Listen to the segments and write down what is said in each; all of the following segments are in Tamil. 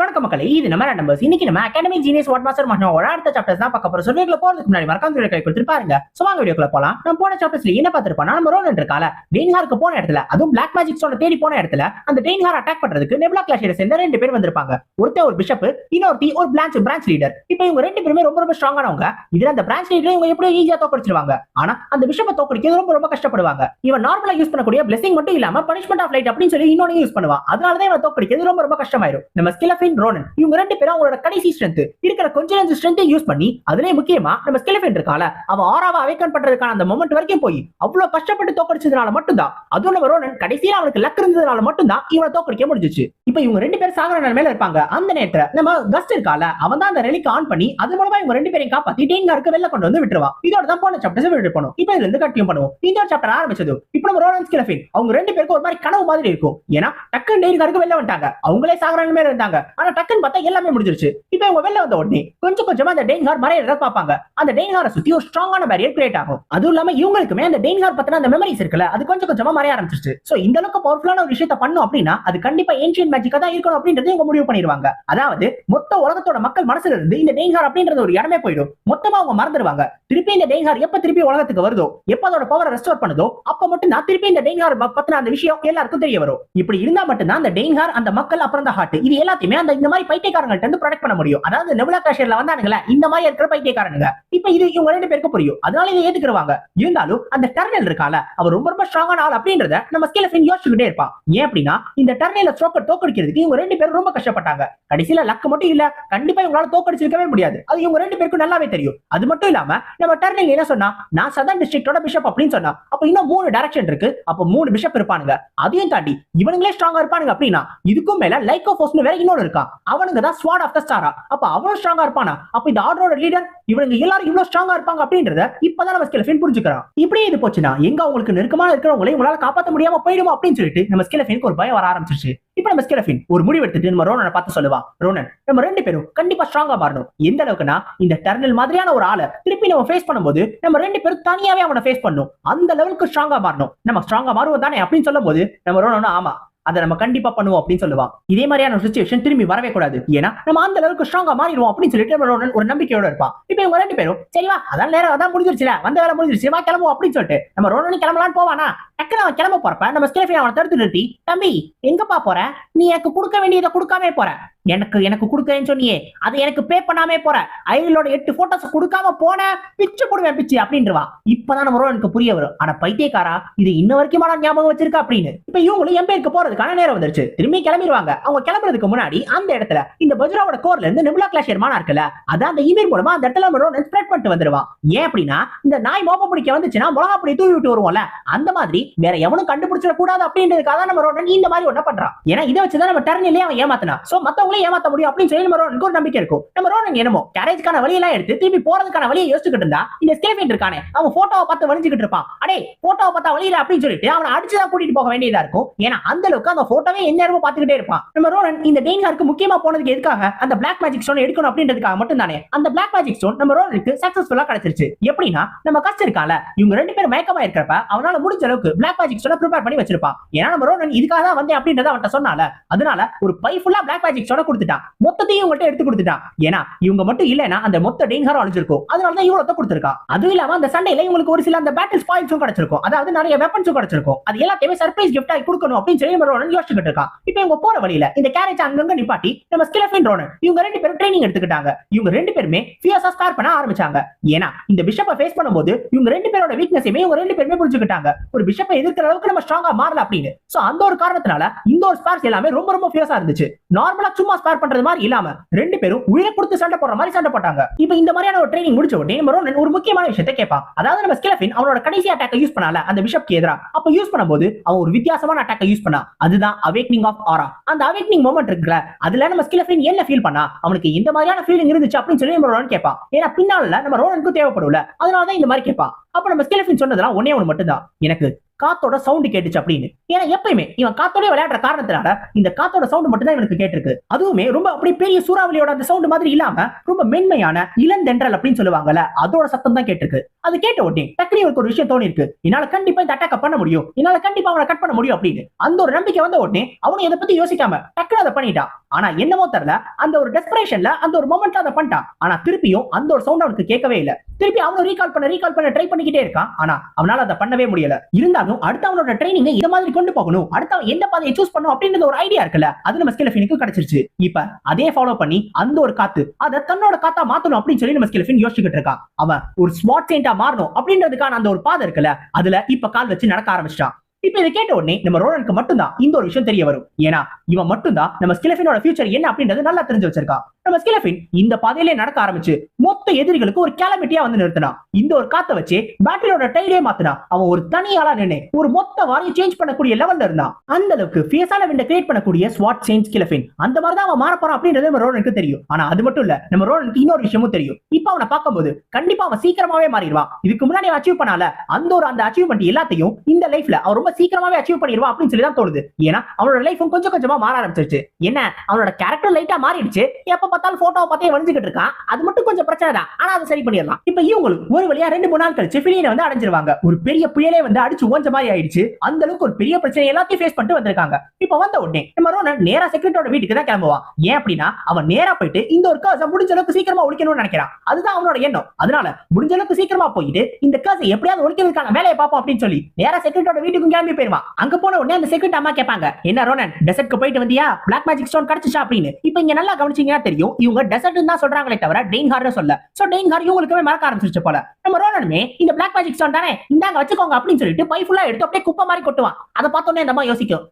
வணக்க மக்களை இது நம்ம நம்பர்ஸ் இன்னைக்கு நம்ம அகாடமி ஜீனியஸ் வாட் மாஸ்டர் மற்றும் ஒரு அடுத்த சாப்டர்ஸ் தான் பார்க்க போறோம். ஸோ வீடியோக்குள்ள போறதுக்கு முன்னாடி மறக்காம வீடியோ கை கொடுத்துட்டு பாருங்க. ஸோ வாங்க வீடியோக்குள்ள போலாம். நம்ம போன சாப்டர்ஸ்ல என்ன பார்த்திருப்போம் நம்ம ரோலன் இருக்கால டெயின்ஹாருக்கு போன இடத்துல அதுவும் பிளாக் மேஜிக் ஸ்டோன் தேடி போன இடத்துல அந்த டெயின்ஹார் அட்டாக் பண்றதுக்கு நெப்லா கிளாஷியரை சேர்ந்த ரெண்டு பேர் வந்திருப்பாங்க. ஒருத்தர் ஒரு பிஷப் இன்னொருத்தி ஒரு பிரான்ச் பிரான்ச் லீடர் இப்போ இவங்க ரெண்டு பேருமே ரொம்ப ரொம்ப ஸ்ட்ராங்கானவங்க இதுல அந்த பிரான்ச் லீடர் இவங்க எப்படியோ ஈஸியா தோக்கடிச்சிருவாங்க. ஆனா அந்த பிஷப்பை தோக்கடிக்கிறது ரொம்ப ரொம்ப கஷ்டப்படுவாங்க. இவன் நார்மலா யூஸ் பண்ணக்கூடிய பிளெஸிங் மட்டும் இல்லாம பனிஷ்மெண்ட் ஆஃப் லைட் அப்படின்னு சொல்லி இன்னொன்னு யூஸ் பண்ணுவான். அதனாலதான் இவன் தோக்கடிக்கிறது ரொம்ப ரொம்ப கஷ்டமாயிரும். நம்ம ஸ்கிலஃபின் ரோனன் இவங்க ரெண்டு பேரும் அவங்களோட கடைசி ஸ்ட்ரென்த் இருக்கிற கொஞ்ச நஞ்சு ஸ்ட்ரென்த்தை யூஸ் பண்ணி அதுலயே முக்கியமா நம்ம ஸ்கெலிஃபின் இருக்கால அவ ஆறாவா அவேக்கன் பண்றதுக்கான அந்த மொமெண்ட் வரைக்கும் போய் அவ்வளவு கஷ்டப்பட்டு தோக்கடிச்சதுனால மட்டும்தான் அதுவும் நம்ம ரோனன் கடைசியில அவனுக்கு லக் இருந்ததுனால மட்டும்தான் இவனை தோக்கடிக்க முடிஞ்சிச்சு. இப்போ இவங்க ரெண்டு பேரும் சாகர நிலைமையில இருப்பாங்க. அந்த நேரத்துல நம்ம கஸ்ட் இருக்கால அவன் தான் அந்த ரெலிக்கு ஆன் பண்ணி அது மூலமா இவங்க ரெண்டு பேரையும் காப்பாத்தி டேங்காருக்கு வெளில கொண்டு வந்து விட்டுருவா இதோட தான் போன சாப்டர்ஸ் விட்டு பண்ணும் இப்போ இதுல இருந்து கட்டியும் பண்ணுவோம். இந்த சாப்டர் ஆரம்பிச்சது. இப்போ நம்ம ரோனன் ஸ்கிலஃபின் அவங்க ரெண்டு பேருக்கும் ஒரு மாதிரி கனவு மாதிரி இருக்கும். ஏன்னா டக்குன்னு டேங்காருக்கு வெளில வந்துட்டாங்க. அவங்களே சாகர நிலைமையில இருந்தாங்க. ஆனா டக்குன்னு பார்த்தா எல்லாமே முடிஞ்சிருச்சு. இப்போ இவங்க வெளில வந்த உடனே கொஞ்சம் கொஞ்சமா அந்த டெய்ன்ஹார் மறையிறத பார்ப்பாங்க. அந்த டெய்ன்ஹாரை சுத்தி ஒரு ஸ்ட்ராங்கான பேரியர் கிரியேட் ஆகும். அதுவும் இல்லாம இவங்களுக்குமே அந்த டெய்ன்ஹார் பத்தின அந்த மெமரிஸ் இருக்குல்ல அது கொஞ்சம் கொஞ்சமா மறைய ஆரம்பிச்சிருச்சு. சோ இந்த அளவுக்கு பவர்ஃபுல்லான ஒரு விஷயத்த பண்ணும் அப்படின்னா அது கண்டிப்பா ஏன்ஷியன் மேஜிக்கா தான் இருக்கணும் அப்படின்றது இவங்க முடிவு பண்ணிடுவாங்க. அதாவது மொத்த உலகத்தோட மக்கள் மனசுல இருந்து இந்த டெய்ன்ஹார் அப்படின்றது ஒரு இடமே போயிடும். மொத்தமா அவங்க மறந்துடுவாங்க. திருப்பி இந்த டெய்ன்ஹார் எப்ப திருப்பி உலகத்துக்கு வருதோ எப்ப அதோட பவரை ரெஸ்டோர் பண்ணுதோ அப்ப மட்டும் தான் திருப்பி இந்த டெய்ன்ஹார் பத்தின அந்த விஷயம் எல்லாருக்கும் தெரிய வரும். இப்படி இருந்தா மட்டும்தான் அந்த டெய்ன்ஹார் அந்த மக்கள் அப்புறம் அந்த ஹார்ட் இது எல்லாத்தையுமே அந்த இந்த மாதிரி பைத்தியக்காரங்கள்ட்ட இருந்து ப்ரொடெக்ட் பண்ண முடியும். அதாவது நெபுலா காஷியர்ல வந்தானுங்களே இந்த மாதிரி இருக்கிற பைத்தியக்காரனுங்க. இப்ப இது இவங்க ரெண்டு பேருக்கு புரியும். அதனால இதை ஏத்துக்கிறவாங்க இருந்தாலும் அந்த டர்னல் இருக்கால அவர் ரொம்ப ரொம்ப ஸ்ட்ராங்கான ஆள் அப்படின்றத நம்ம ஸ்கிலஃபின் யோசிச்சுக்கிட்டே இருப்பான். ஏன் அப்படின்னா இந்த டர்னல ஸ்ட்ரோக்கர் தோக்கடிக்கிறதுக்கு இவங்க ரெண்டு பேரும் ரொம்ப கஷ்டப்பட்டாங்க. கடைசியில லக் மட்டும் இல்ல கண்டிப்பா இவங்களால தோக்கடிச்சிருக்கவே முடியாது. அது இவங்க ரெண்டு பேருக்கும் நல்லாவே தெரியும். அது மட்டும் இல்லாம நம்ம டர்னில் என்ன சொன்னா நான் சதன் டிஸ்ட்ரிக்டோட பிஷப் அப்படின்னு சொன்னா அப்ப இன்னும் மூணு டைரக்ஷன் இருக்கு. அப்ப மூணு பிஷப் இருப்பானுங்க. அதையும் தாண்டி இவனுங்களே ஸ்ட்ராங்கா இருப்பானுங்க அப்படின்னா இதுக்கும் மேல லைக்கோ போஸ்ட்னு வேற இன்னொன்று இன்னொரு இருக்கான் அவனுங்க தான் ஸ்வாட் ஆஃப் த ஸ்டாரா அப்ப அவனும் ஸ்ட்ராங்கா இருப்பானா? அப்ப இந்த ஆர்டரோட லீடர் இவனுங்க எல்லாரும் இவ்வளவு ஸ்ட்ராங்கா இருப்பாங்க அப்படின்றத இப்பதான் நம்ம ஸ்கிலஃபின் புரிஞ்சுக்கிறான் இப்படியே இது போச்சுன்னா எங்க அவங்களுக்கு நெருக்கமான இருக்கிறவங்களை உங்களால காப்பாற்ற முடியாம போயிடுமா அப்படின்னு சொல்லிட்டு நம்ம ஸ்கிலஃபினுக்கு ஒரு பயம் வர ஆரம்பிச்சிருச்சு. இப்ப நம்ம ஸ்கிலஃபின் ஒரு முடிவு எடுத்துட்டு நம்ம ரோனனை பார்த்து சொல்லுவா. ரோனன் நம்ம ரெண்டு பேரும் கண்டிப்பா ஸ்ட்ராங்கா மாறணும். எந்த அளவுக்குனா இந்த டர்னல் மாதிரியான ஒரு ஆளை திருப்பி நம்ம ஃபேஸ் பண்ணும்போது நம்ம ரெண்டு பேரும் தனியாவே அவனை ஃபேஸ் பண்ணும். அந்த லெவலுக்கு ஸ்ட்ராங்கா மாறணும். நம்ம ஸ்ட்ராங்கா மாறுவோம் தானே அப்படின்னு சொல்லும் போது நம்ம ரோனனும் ஆமா அதை நம்ம கண்டிப்பா பண்ணுவோம் அப்படின்னு சொல்லுவான் இதே மாதிரியான சுச்சுவேஷன் திரும்பி வரவே கூடாது. ஏன்னா நம்ம அந்த அளவுக்கு ஸ்ட்ராங்கா மாறிடுவோம் அப்படின்னு சொல்லிட்டு ஒரு நம்பிக்கையோட இருப்பான் இப்ப இவங்க ரெண்டு பேரும் சரிவா அதான் நேரம் அதான் முடிஞ்சிருச்சுல வந்த வேலை முடிஞ்சிருச்சு வா கிளம்புவோம் அப்படின்னு சொல்லிட்டு நம்ம ரோடனு கிளம்பலான்னு போவானா? டக்குனு அவன் கிளம்ப போறப்ப நம்ம ஸ்டேஃபின் அவனை தடுத்து நிறுத்தி தம்பி எங்கப்பா போற? நீ எனக்கு கொடுக்க வேண்டியதை கொடுக்காமே போற. எனக்கு எனக்கு கொடுக்கறேன்னு சொன்னியே அதை எனக்கு பே பண்ணாமே போற. ஐலோட எட்டு போட்டோஸ் கொடுக்காம போன பிச்சு போடுவேன் பிச்சு அப்படின்றவா. இப்பதான் நம்ம எனக்கு புரிய வரும். ஆனா பைத்தியக்காரா இது இன்ன வரைக்கும் நான் ஞாபகம் வச்சிருக்கா அப்படின்னு. இப்ப இவங்களும் என் பேருக்கு போறதுக்கான நேரம் வந்துருச்சு. திரும்பி கிளம்பிடுவாங்க அவங்க கிளம்புறதுக்கு முன்னாடி அந்த இடத்துல இந்த பஜ்ராவோட கோர்ல இருந்து நிபுலா கிளாஷியர் மானா இருக்குல்ல அதான் அந்த இமெயில் மூலமா அந்த இடத்துல நம்ம ஸ்ப்ரெட் பண்ணிட்டு வந்துருவான் ஏன் அப்படின்னா இந்த நாய் மோப்ப பிடிக்க வந்துச்சுன்னா மிளகா பிடி தூவி விட்டு வருவோம்ல அந்த மாதிரி வேற எவனும் கண்டுபிடிச்சிட கூடாது அப்படின்றதுக்காக தான் நம்ம ரோடன் இந்த மாதிரி ஒண்ணு பண்றான். ஏன்னா இதை வச்சுதான் நம்ம டர்னிலே அவன் ஏமாத்தினா. சோ மத்தவங்களையும் ஏமாத்த முடியும் அப்படின்னு சொல்லி நம்ம ரோனனுக்கு ஒரு நம்பிக்கை இருக்கும். நம்ம ரோனன் என்னமோ கேரேஜ்க்கான வழியெல்லாம் எடுத்து திருப்பி போறதுக்கான வழியை யோசிச்சுக்கிட்டு இருந்தா இந்த ஸ்டேஃபின் இருக்கானே அவன் போட்டோவை பார்த்து வலிஞ்சுக்கிட்டு இருப்பான். அடே போட்டோவை பார்த்தா வழியில அப்படின்னு சொல்லிட்டு அவனை அடிச்சுதான் கூட்டிட்டு போக வேண்டியதா இருக்கும். ஏன்னா அந்த அளவுக்கு அந்த போட்டோவே எந்நேரமும் பார்த்துக்கிட்டே இருப்பான். நம்ம ரோனன் இந்த டெய்னாருக்கு முக்கியமா போனதுக்கு எதுக்காக அந்த பிளாக் மேஜிக் ஸ்டோன் எடுக்கணும் அப்படின்றதுக்காக மட்டும் தானே அந்த பிளாக் மேஜிக் ஸ்டோன் நம்ம ரோனனுக்கு சக்சஸ்ஃபுல்லா கிடைச்சிருச்சு. எப்படின்னா நம்ம கஷ்டம் இருக்கால இவங்க ரெண்டு பேரும் மயக்கமா இருக்கிறப்ப அவனால முடிஞ்ச அளவுக்கு பிளாக் மேஜிக் ஸ்டோனை ப்ரிப்பேர் பண்ணி வச்சிருப்பான். ஏன்னா நம்ம ரோனன் இதுக்காக தான் வந்தேன் அப்படின்றத அவன்கிட்ட சொன்னால அதனால ஒரு பை ஃபுல்லா பிளாக் மேஜிக் ஸ்டோன் கொடுத்துட்டான். மொத்தத்தையும் இவங்கள்ட்ட எடுத்து கொடுத்துட்டான். ஏன்னா இவங்க மட்டும் இல்லைன்னா அந்த மொத்த டெய்னாரும் அழிஞ்சிருக்கும். அதனாலதான் இவ்வளவு கொடுத்துருக்கா. அதுவும் இல்லாம அந்த சண்டையில இவங்களுக்கு ஒரு சில அந்த பேட்டில் பாயிண்ட்ஸும் கிடைச்சிருக்கும். அதாவது நிறைய வெப்பன்ஸும் கிடைச்சிருக்கும். அது எல்லாத்தையுமே சர்ப்ரைஸ் கிஃப்ட் ஆகி கொடுக்கணும் அப்படின்னு சொல்லி ரோனன் யோசிச்சுட்டு இருக்கான் இப்போ இவங்க போற வழியில இந்த கேரேஜ் அங்கங்க நிப்பாட்டி நம்ம ஸ்கிலஃபின் ரோனன். இவங்க ரெண்டு பேரும் ட்ரைனிங் எடுத்துக்கிட்டாங்க. இவங்க ரெண்டு பேருமே ஃபியர்ஸா ஸ்டார் பண்ண ஆரம்பிச்சாங்க. ஏன்னா இந்த பிஷப்பை ஃபேஸ் பண்ணும்போது இவங்க ரெண்டு பேரோட வீக்னஸையுமே இவங்க ரெண்டு பேருமே புரிஞ்சுக்கிட்டாங்க. ஒரு பிஷப்பை எதிர்க்கிற அளவுக்கு நம்ம ஸ்ட்ராங்கா மாறல அப்படின்னு. சோ அந்த ஒரு காரணத்தினால இந்த ஒரு ஸ்பார்ஸ் எல்லாமே ரொம்ப ரொம்ப ஃபியர்ஸா இருந்துச்சு. நார்மலா சும்மா ஸ்பார் பண்றது மாதிரி இல்லாம ரெண்டு பேரும் உயிரை கொடுத்து சண்டை போடுற மாதிரி சண்டை போட்டாங்க. இப்போ இந்த மாதிரியான ஒரு ட்ரைனிங் முடிச்ச உடனே நம்ம ஒரு முக்கியமான விஷயத்தை கேட்பான். அதாவது நம்ம ஸ்கிலஃபின் அவனோட கடைசி அட்டாக்கை யூஸ் பண்ணல அந்த பிஷப்க்கு எதிராக அப்ப யூஸ் பண்ணும்போது அவன் ஒரு வித்தியாசமான அட்டாக்கை யூஸ் பண்ணா அதுதான் அவேக்னிங் ஆஃப் ஆரா அந்த அவேக்னிங் மூமெண்ட் இருக்குல்ல அதுல நம்ம ஸ்கிலஃபின் என்ன ஃபீல் பண்ணா? அவனுக்கு இந்த மாதிரியான ஃபீலிங் இருந்துச்சு அப்படின்னு சொல்லி நம்ம ரோனன் கேட்பான். ஏன்னா பின்னால நம்ம ரோனனுக்கு தேவைப்படும்ல அதனால தான் இந்த மாதிரி கேட்பான். அப்ப நம்ம ஸ்கிலஃபின் சொன்னதெல்லாம் ஒன்னே ஒன்று மட்டும்தான். எனக்கு காத்தோட சவுண்ட் கேட்டுச்சு அப்படின்னு. ஏன்னா எப்பயுமே இவன் காத்தோட விளையாடுற காரணத்தினால இந்த காத்தோட சவுண்ட் மட்டும் தான் இவனுக்கு கேட்டிருக்கு. அதுவுமே ரொம்ப அப்படி பெரிய சூறாவளியோட அந்த சவுண்ட் மாதிரி இல்லாம ரொம்ப மென்மையான இளந்தென்றல் அப்படின்னு சொல்லுவாங்கல்ல அதோட சத்தம் தான் கேட்டிருக்கு. அது கேட்ட உடனே டக்குனு இவருக்கு ஒரு விஷயம் தோணி இருக்கு என்னால கண்டிப்பா இந்த அட்டாக்க பண்ண முடியும். என்னால கண்டிப்பா அவனை கட் பண்ண முடியும் அப்படின்னு. அந்த ஒரு நம்பிக்கை வந்த உடனே அவனும் இதை பத்தி யோசிக்காம டக்குனு அதை பண்ணிட்டான். ஆனா என்னமோ தெரியல அந்த ஒரு டெஸ்பரேஷன்ல அந்த ஒரு மொமெண்ட்ல அதை பண்ணிட்டான். ஆனா திருப்பியும் அந்த ஒரு சவுண்ட் அவனுக்கு கேட்கவே இல்ல. திருப்பி அவனும் ரீகால் பண்ண ரீகால் பண்ண ட்ரை பண்ணிக்கிட்டே இருக்கான். ஆனா அவனால அதை பண்ணவே முடியல. இருந்தாலும் அடுத்த அவனோட ட்ரைனிங் இந்த மாதிரி கொண்டு போகணும். அடுத்த எந்த பாதையை சூஸ் பண்ணும் அப்படின்றது ஒரு ஐடியா இருக்குல்ல? அது நம்ம ஸ்கிலஃபினுக்கு கிடைச்சிருச்சு. இப்ப அதே ஃபாலோ பண்ணி அந்த ஒரு காத்து அதை தன்னோட காத்தா மாத்தணும் அப்படின்னு சொல்லி நம்ம ஸ்கிலஃபின் யோசிச்சுக்கிட்டு இருக்கான் அவன் ஒரு ஸ்மார்ட் செயின்டா மாறணும் அப்படின்றதுக்கான அந்த ஒரு பாதை இருக்குல்ல அதுல இப்ப கால் வச்சு நடக்க ஆரம்பிச்சிட்டான். இப்ப இதை கேட்ட உடனே நம்ம ரோலனுக்கு மட்டும்தான் இந்த ஒரு விஷயம் தெரிய வரும். ஏன்னா இவன் மட்டும்தான் நம்ம ஸ்கிலஃபினோட ஃபியூச்சர் என்ன அப்படின்றது நல்லா தெரிஞ்சு வச்சிருக்கான் நம்ம ஸ்கிலஃபின் இந்த பாதையிலே நடக்க ஆரம்பிச்சு மொத்த எதிரிகளுக்கு ஒரு கேலமிட்டியா வந்து நிறுத்தினான் இந்த ஒரு காத்த வச்சு பேட்டரியோட டைலே மாத்தினா அவன் ஒரு தனியாளா நின்று ஒரு மொத்த வாரியை சேஞ்ச் பண்ணக்கூடிய லெவல்ல இருந்தான் அந்த அளவுக்கு ஃபேஸான விண்ட கிரியேட் பண்ணக்கூடிய ஸ்வாட் சேஞ்ச் ஸ்கிலஃபின் அந்த மாதிரி தான் அவன் மாறப்போறான் அப்படின்றது நம்ம ரோடனுக்கு தெரியும். ஆனா அது மட்டும் இல்ல நம்ம ரோடனுக்கு இன்னொரு விஷயமும் தெரியும். இப்ப அவனை பார்க்கும்போது கண்டிப்பா அவன் சீக்கிரமாவே மாறிடுவான். இதுக்கு முன்னாடி அச்சீவ் பண்ணால அந்த ஒரு அந்த அச்சீவ்மெண்ட் எல்லாத்தையும் இந்த லைஃப்ல அவன் ரொம்ப சீக்கிரமாவே அச்சீவ் பண்ணிடுவான் அப்படின்னு சொல்லி தான் தோணுது. ஏன்னா அவனோட லைஃபும் கொஞ்சம் கொஞ்சமா மாற ஆரம்பிச்சிருச்சு. என்ன? அவனோட கேரக்டர் லைட்டா மாறிடுச்சு. எப்ப பார்த்தாலும் போட்டோவை பார்த்தே வரைஞ்சுக்கிட்டு இருக்கான். அது மட்டும் கொஞ்சம் பிரச்சனை தான். ஆனா அதை சரி பண்ணிடலாம். இப்ப இவங்களும் ஒரு வழியா ரெண்டு மூணு நாள் கழிச்சு பிலியனை வந்து அடைஞ்சிருவாங்க. ஒரு பெரிய புயலே வந்து அடிச்சு ஓஞ்ச மாதிரி ஆயிடுச்சு. அந்த அளவுக்கு ஒரு பெரிய பிரச்சனை எல்லாத்தையும் ஃபேஸ் பண்ணிட்டு வந்திருக்காங்க. இப்ப வந்த உடனே நம்ம ரோனன் நேரா செக்ரட்டரோட வீட்டுக்கு தான் கிளம்புவான். ஏன் அப்படின்னா அவன் நேரா போயிட்டு இந்த ஒரு கேஸை முடிஞ்ச அளவுக்கு சீக்கிரமா ஒழிக்கணும்னு நினைக்கிறான். அதுதான் அவனோட எண்ணம். அதனால முடிஞ்ச அளவுக்கு சீக்கிரமா போயிட்டு இந்த கேஸை எப்படியாவது ஒழிக்கிறதுக்கான வேலையை பார்ப்போம் அப்படின்னு சொல்லி நேரா செக்ரட்டரோட வீட்டுக்கும் கிளம்பி போயிருவான் அங்க போன உடனே அந்த செக்ரட்டரி அம்மா கேட்பாங்க என்ன ரோனன் டெசர்ட்க்கு போயிட்டு வந்தியா? பிளாக் மேஜிக் ஸ்டோன் கிடைச்சிச்சா? அப்படின்னு. இப்ப இங்க நல்லா கவனிச்சீங்கன்னா தெரியும் இவங்க டெசர்ட் தான் சொல்றாங்களே தவிர டெயின் ஹார்னு சொல்ல. சோ டெயின் ஹார் இவங்களுக்குமே மறக்க ஆரம்பிச்சிருச்சு போல. நம்ம ரோலனுமே இந்த பிளாக் மேஜிக் ஸ்டோன் தானே இந்தாங்க வச்சுக்கோங்க அப்படின்னு சொல்லிட்டு பை ஃபுல்லா எடுத்து அப்படியே குப்பை மாதிரி கொட்டுவான். அதை பார்த்தோன்னே அந்த யோசிக்கும்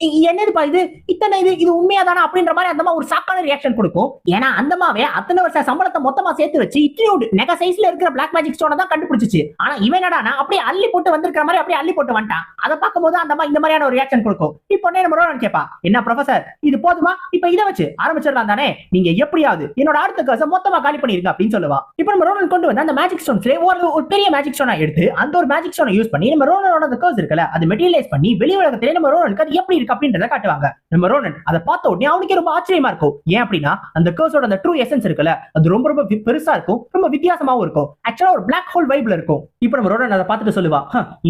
என்னதுப்பா இது? இத்தனை இது? இது உண்மையா தானே அப்படின்ற மாதிரி அந்தமா ஒரு சாக்கான ரியாக்ஷன் கொடுக்கும். ஏன்னா அந்தமாவே அத்தனை வருஷம் சம்பளத்தை மொத்தமா சேர்த்து வச்சு இட்லியோடு நெக சைஸ்ல இருக்கிற பிளாக் மேஜிக் ஸ்டோனை தான் கண்டுபிடிச்சிச்சு. ஆனா இவன் என்னடா அப்படியே அள்ளி போட்டு வந்திருக்கிற மாதிரி அப்படியே அள்ளி போட்டு வந்துட்டான். அதை பார்க்கும்போது அந்த இந்த மாதிரியான ஒரு ரியாக்ஷன் கொடுக்கும். இப்போ உடனே நம்ம கேப்பா? என்ன ப்ரொஃபசர் இது போதுமா? இப்ப இதை வச்சு ஆரம்பிச்சிடலாம் தானே? நீங்க எப்படியாவது என்னோட அடுத்த கேஸை மொத்தமா காலி பண்ணிருங்க அப்படின்னு சொல்லுவா. இப்போ நம்ம ரோனன் கொண்டு வந்து அந்த மேஜிக் ஸ்டோன்ஸ்ல ஒரு ஒரு பெரிய மேஜிக் ஸ்டோனை எடுத்து அந்த ஒரு மேஜிக் ஸ்டோனை யூஸ் பண்ணி நம்ம ரோனனோட அந்த கேர்ஸ் இருக்குல்ல அது மெட்டீரியலைஸ் பண்ணி வெளி உலகத்திலே நம்ம ரோனனுக்கு அது எப்படி இருக்கு அப்படின்றத காட்டுவாங்க. நம்ம ரோனன் அதை பார்த்த உடனே அவனுக்கே ரொம்ப ஆச்சரியமா இருக்கும். ஏன் அப்படின்னா அந்த கேர்ஸோட அந்த ட்ரூ எசன்ஸ் இருக்குல்ல அது ரொம்ப ரொம்ப பெருசா இருக்கும் ரொம்ப வித்தியாசமாவும் இருக்கும். ஆக்சுவலா ஒரு பிளாக் ஹோல் வைப்ல இருக்கும். இப்போ நம்ம ரோனன் அதை பார்த்துட்டு சொல்லுவா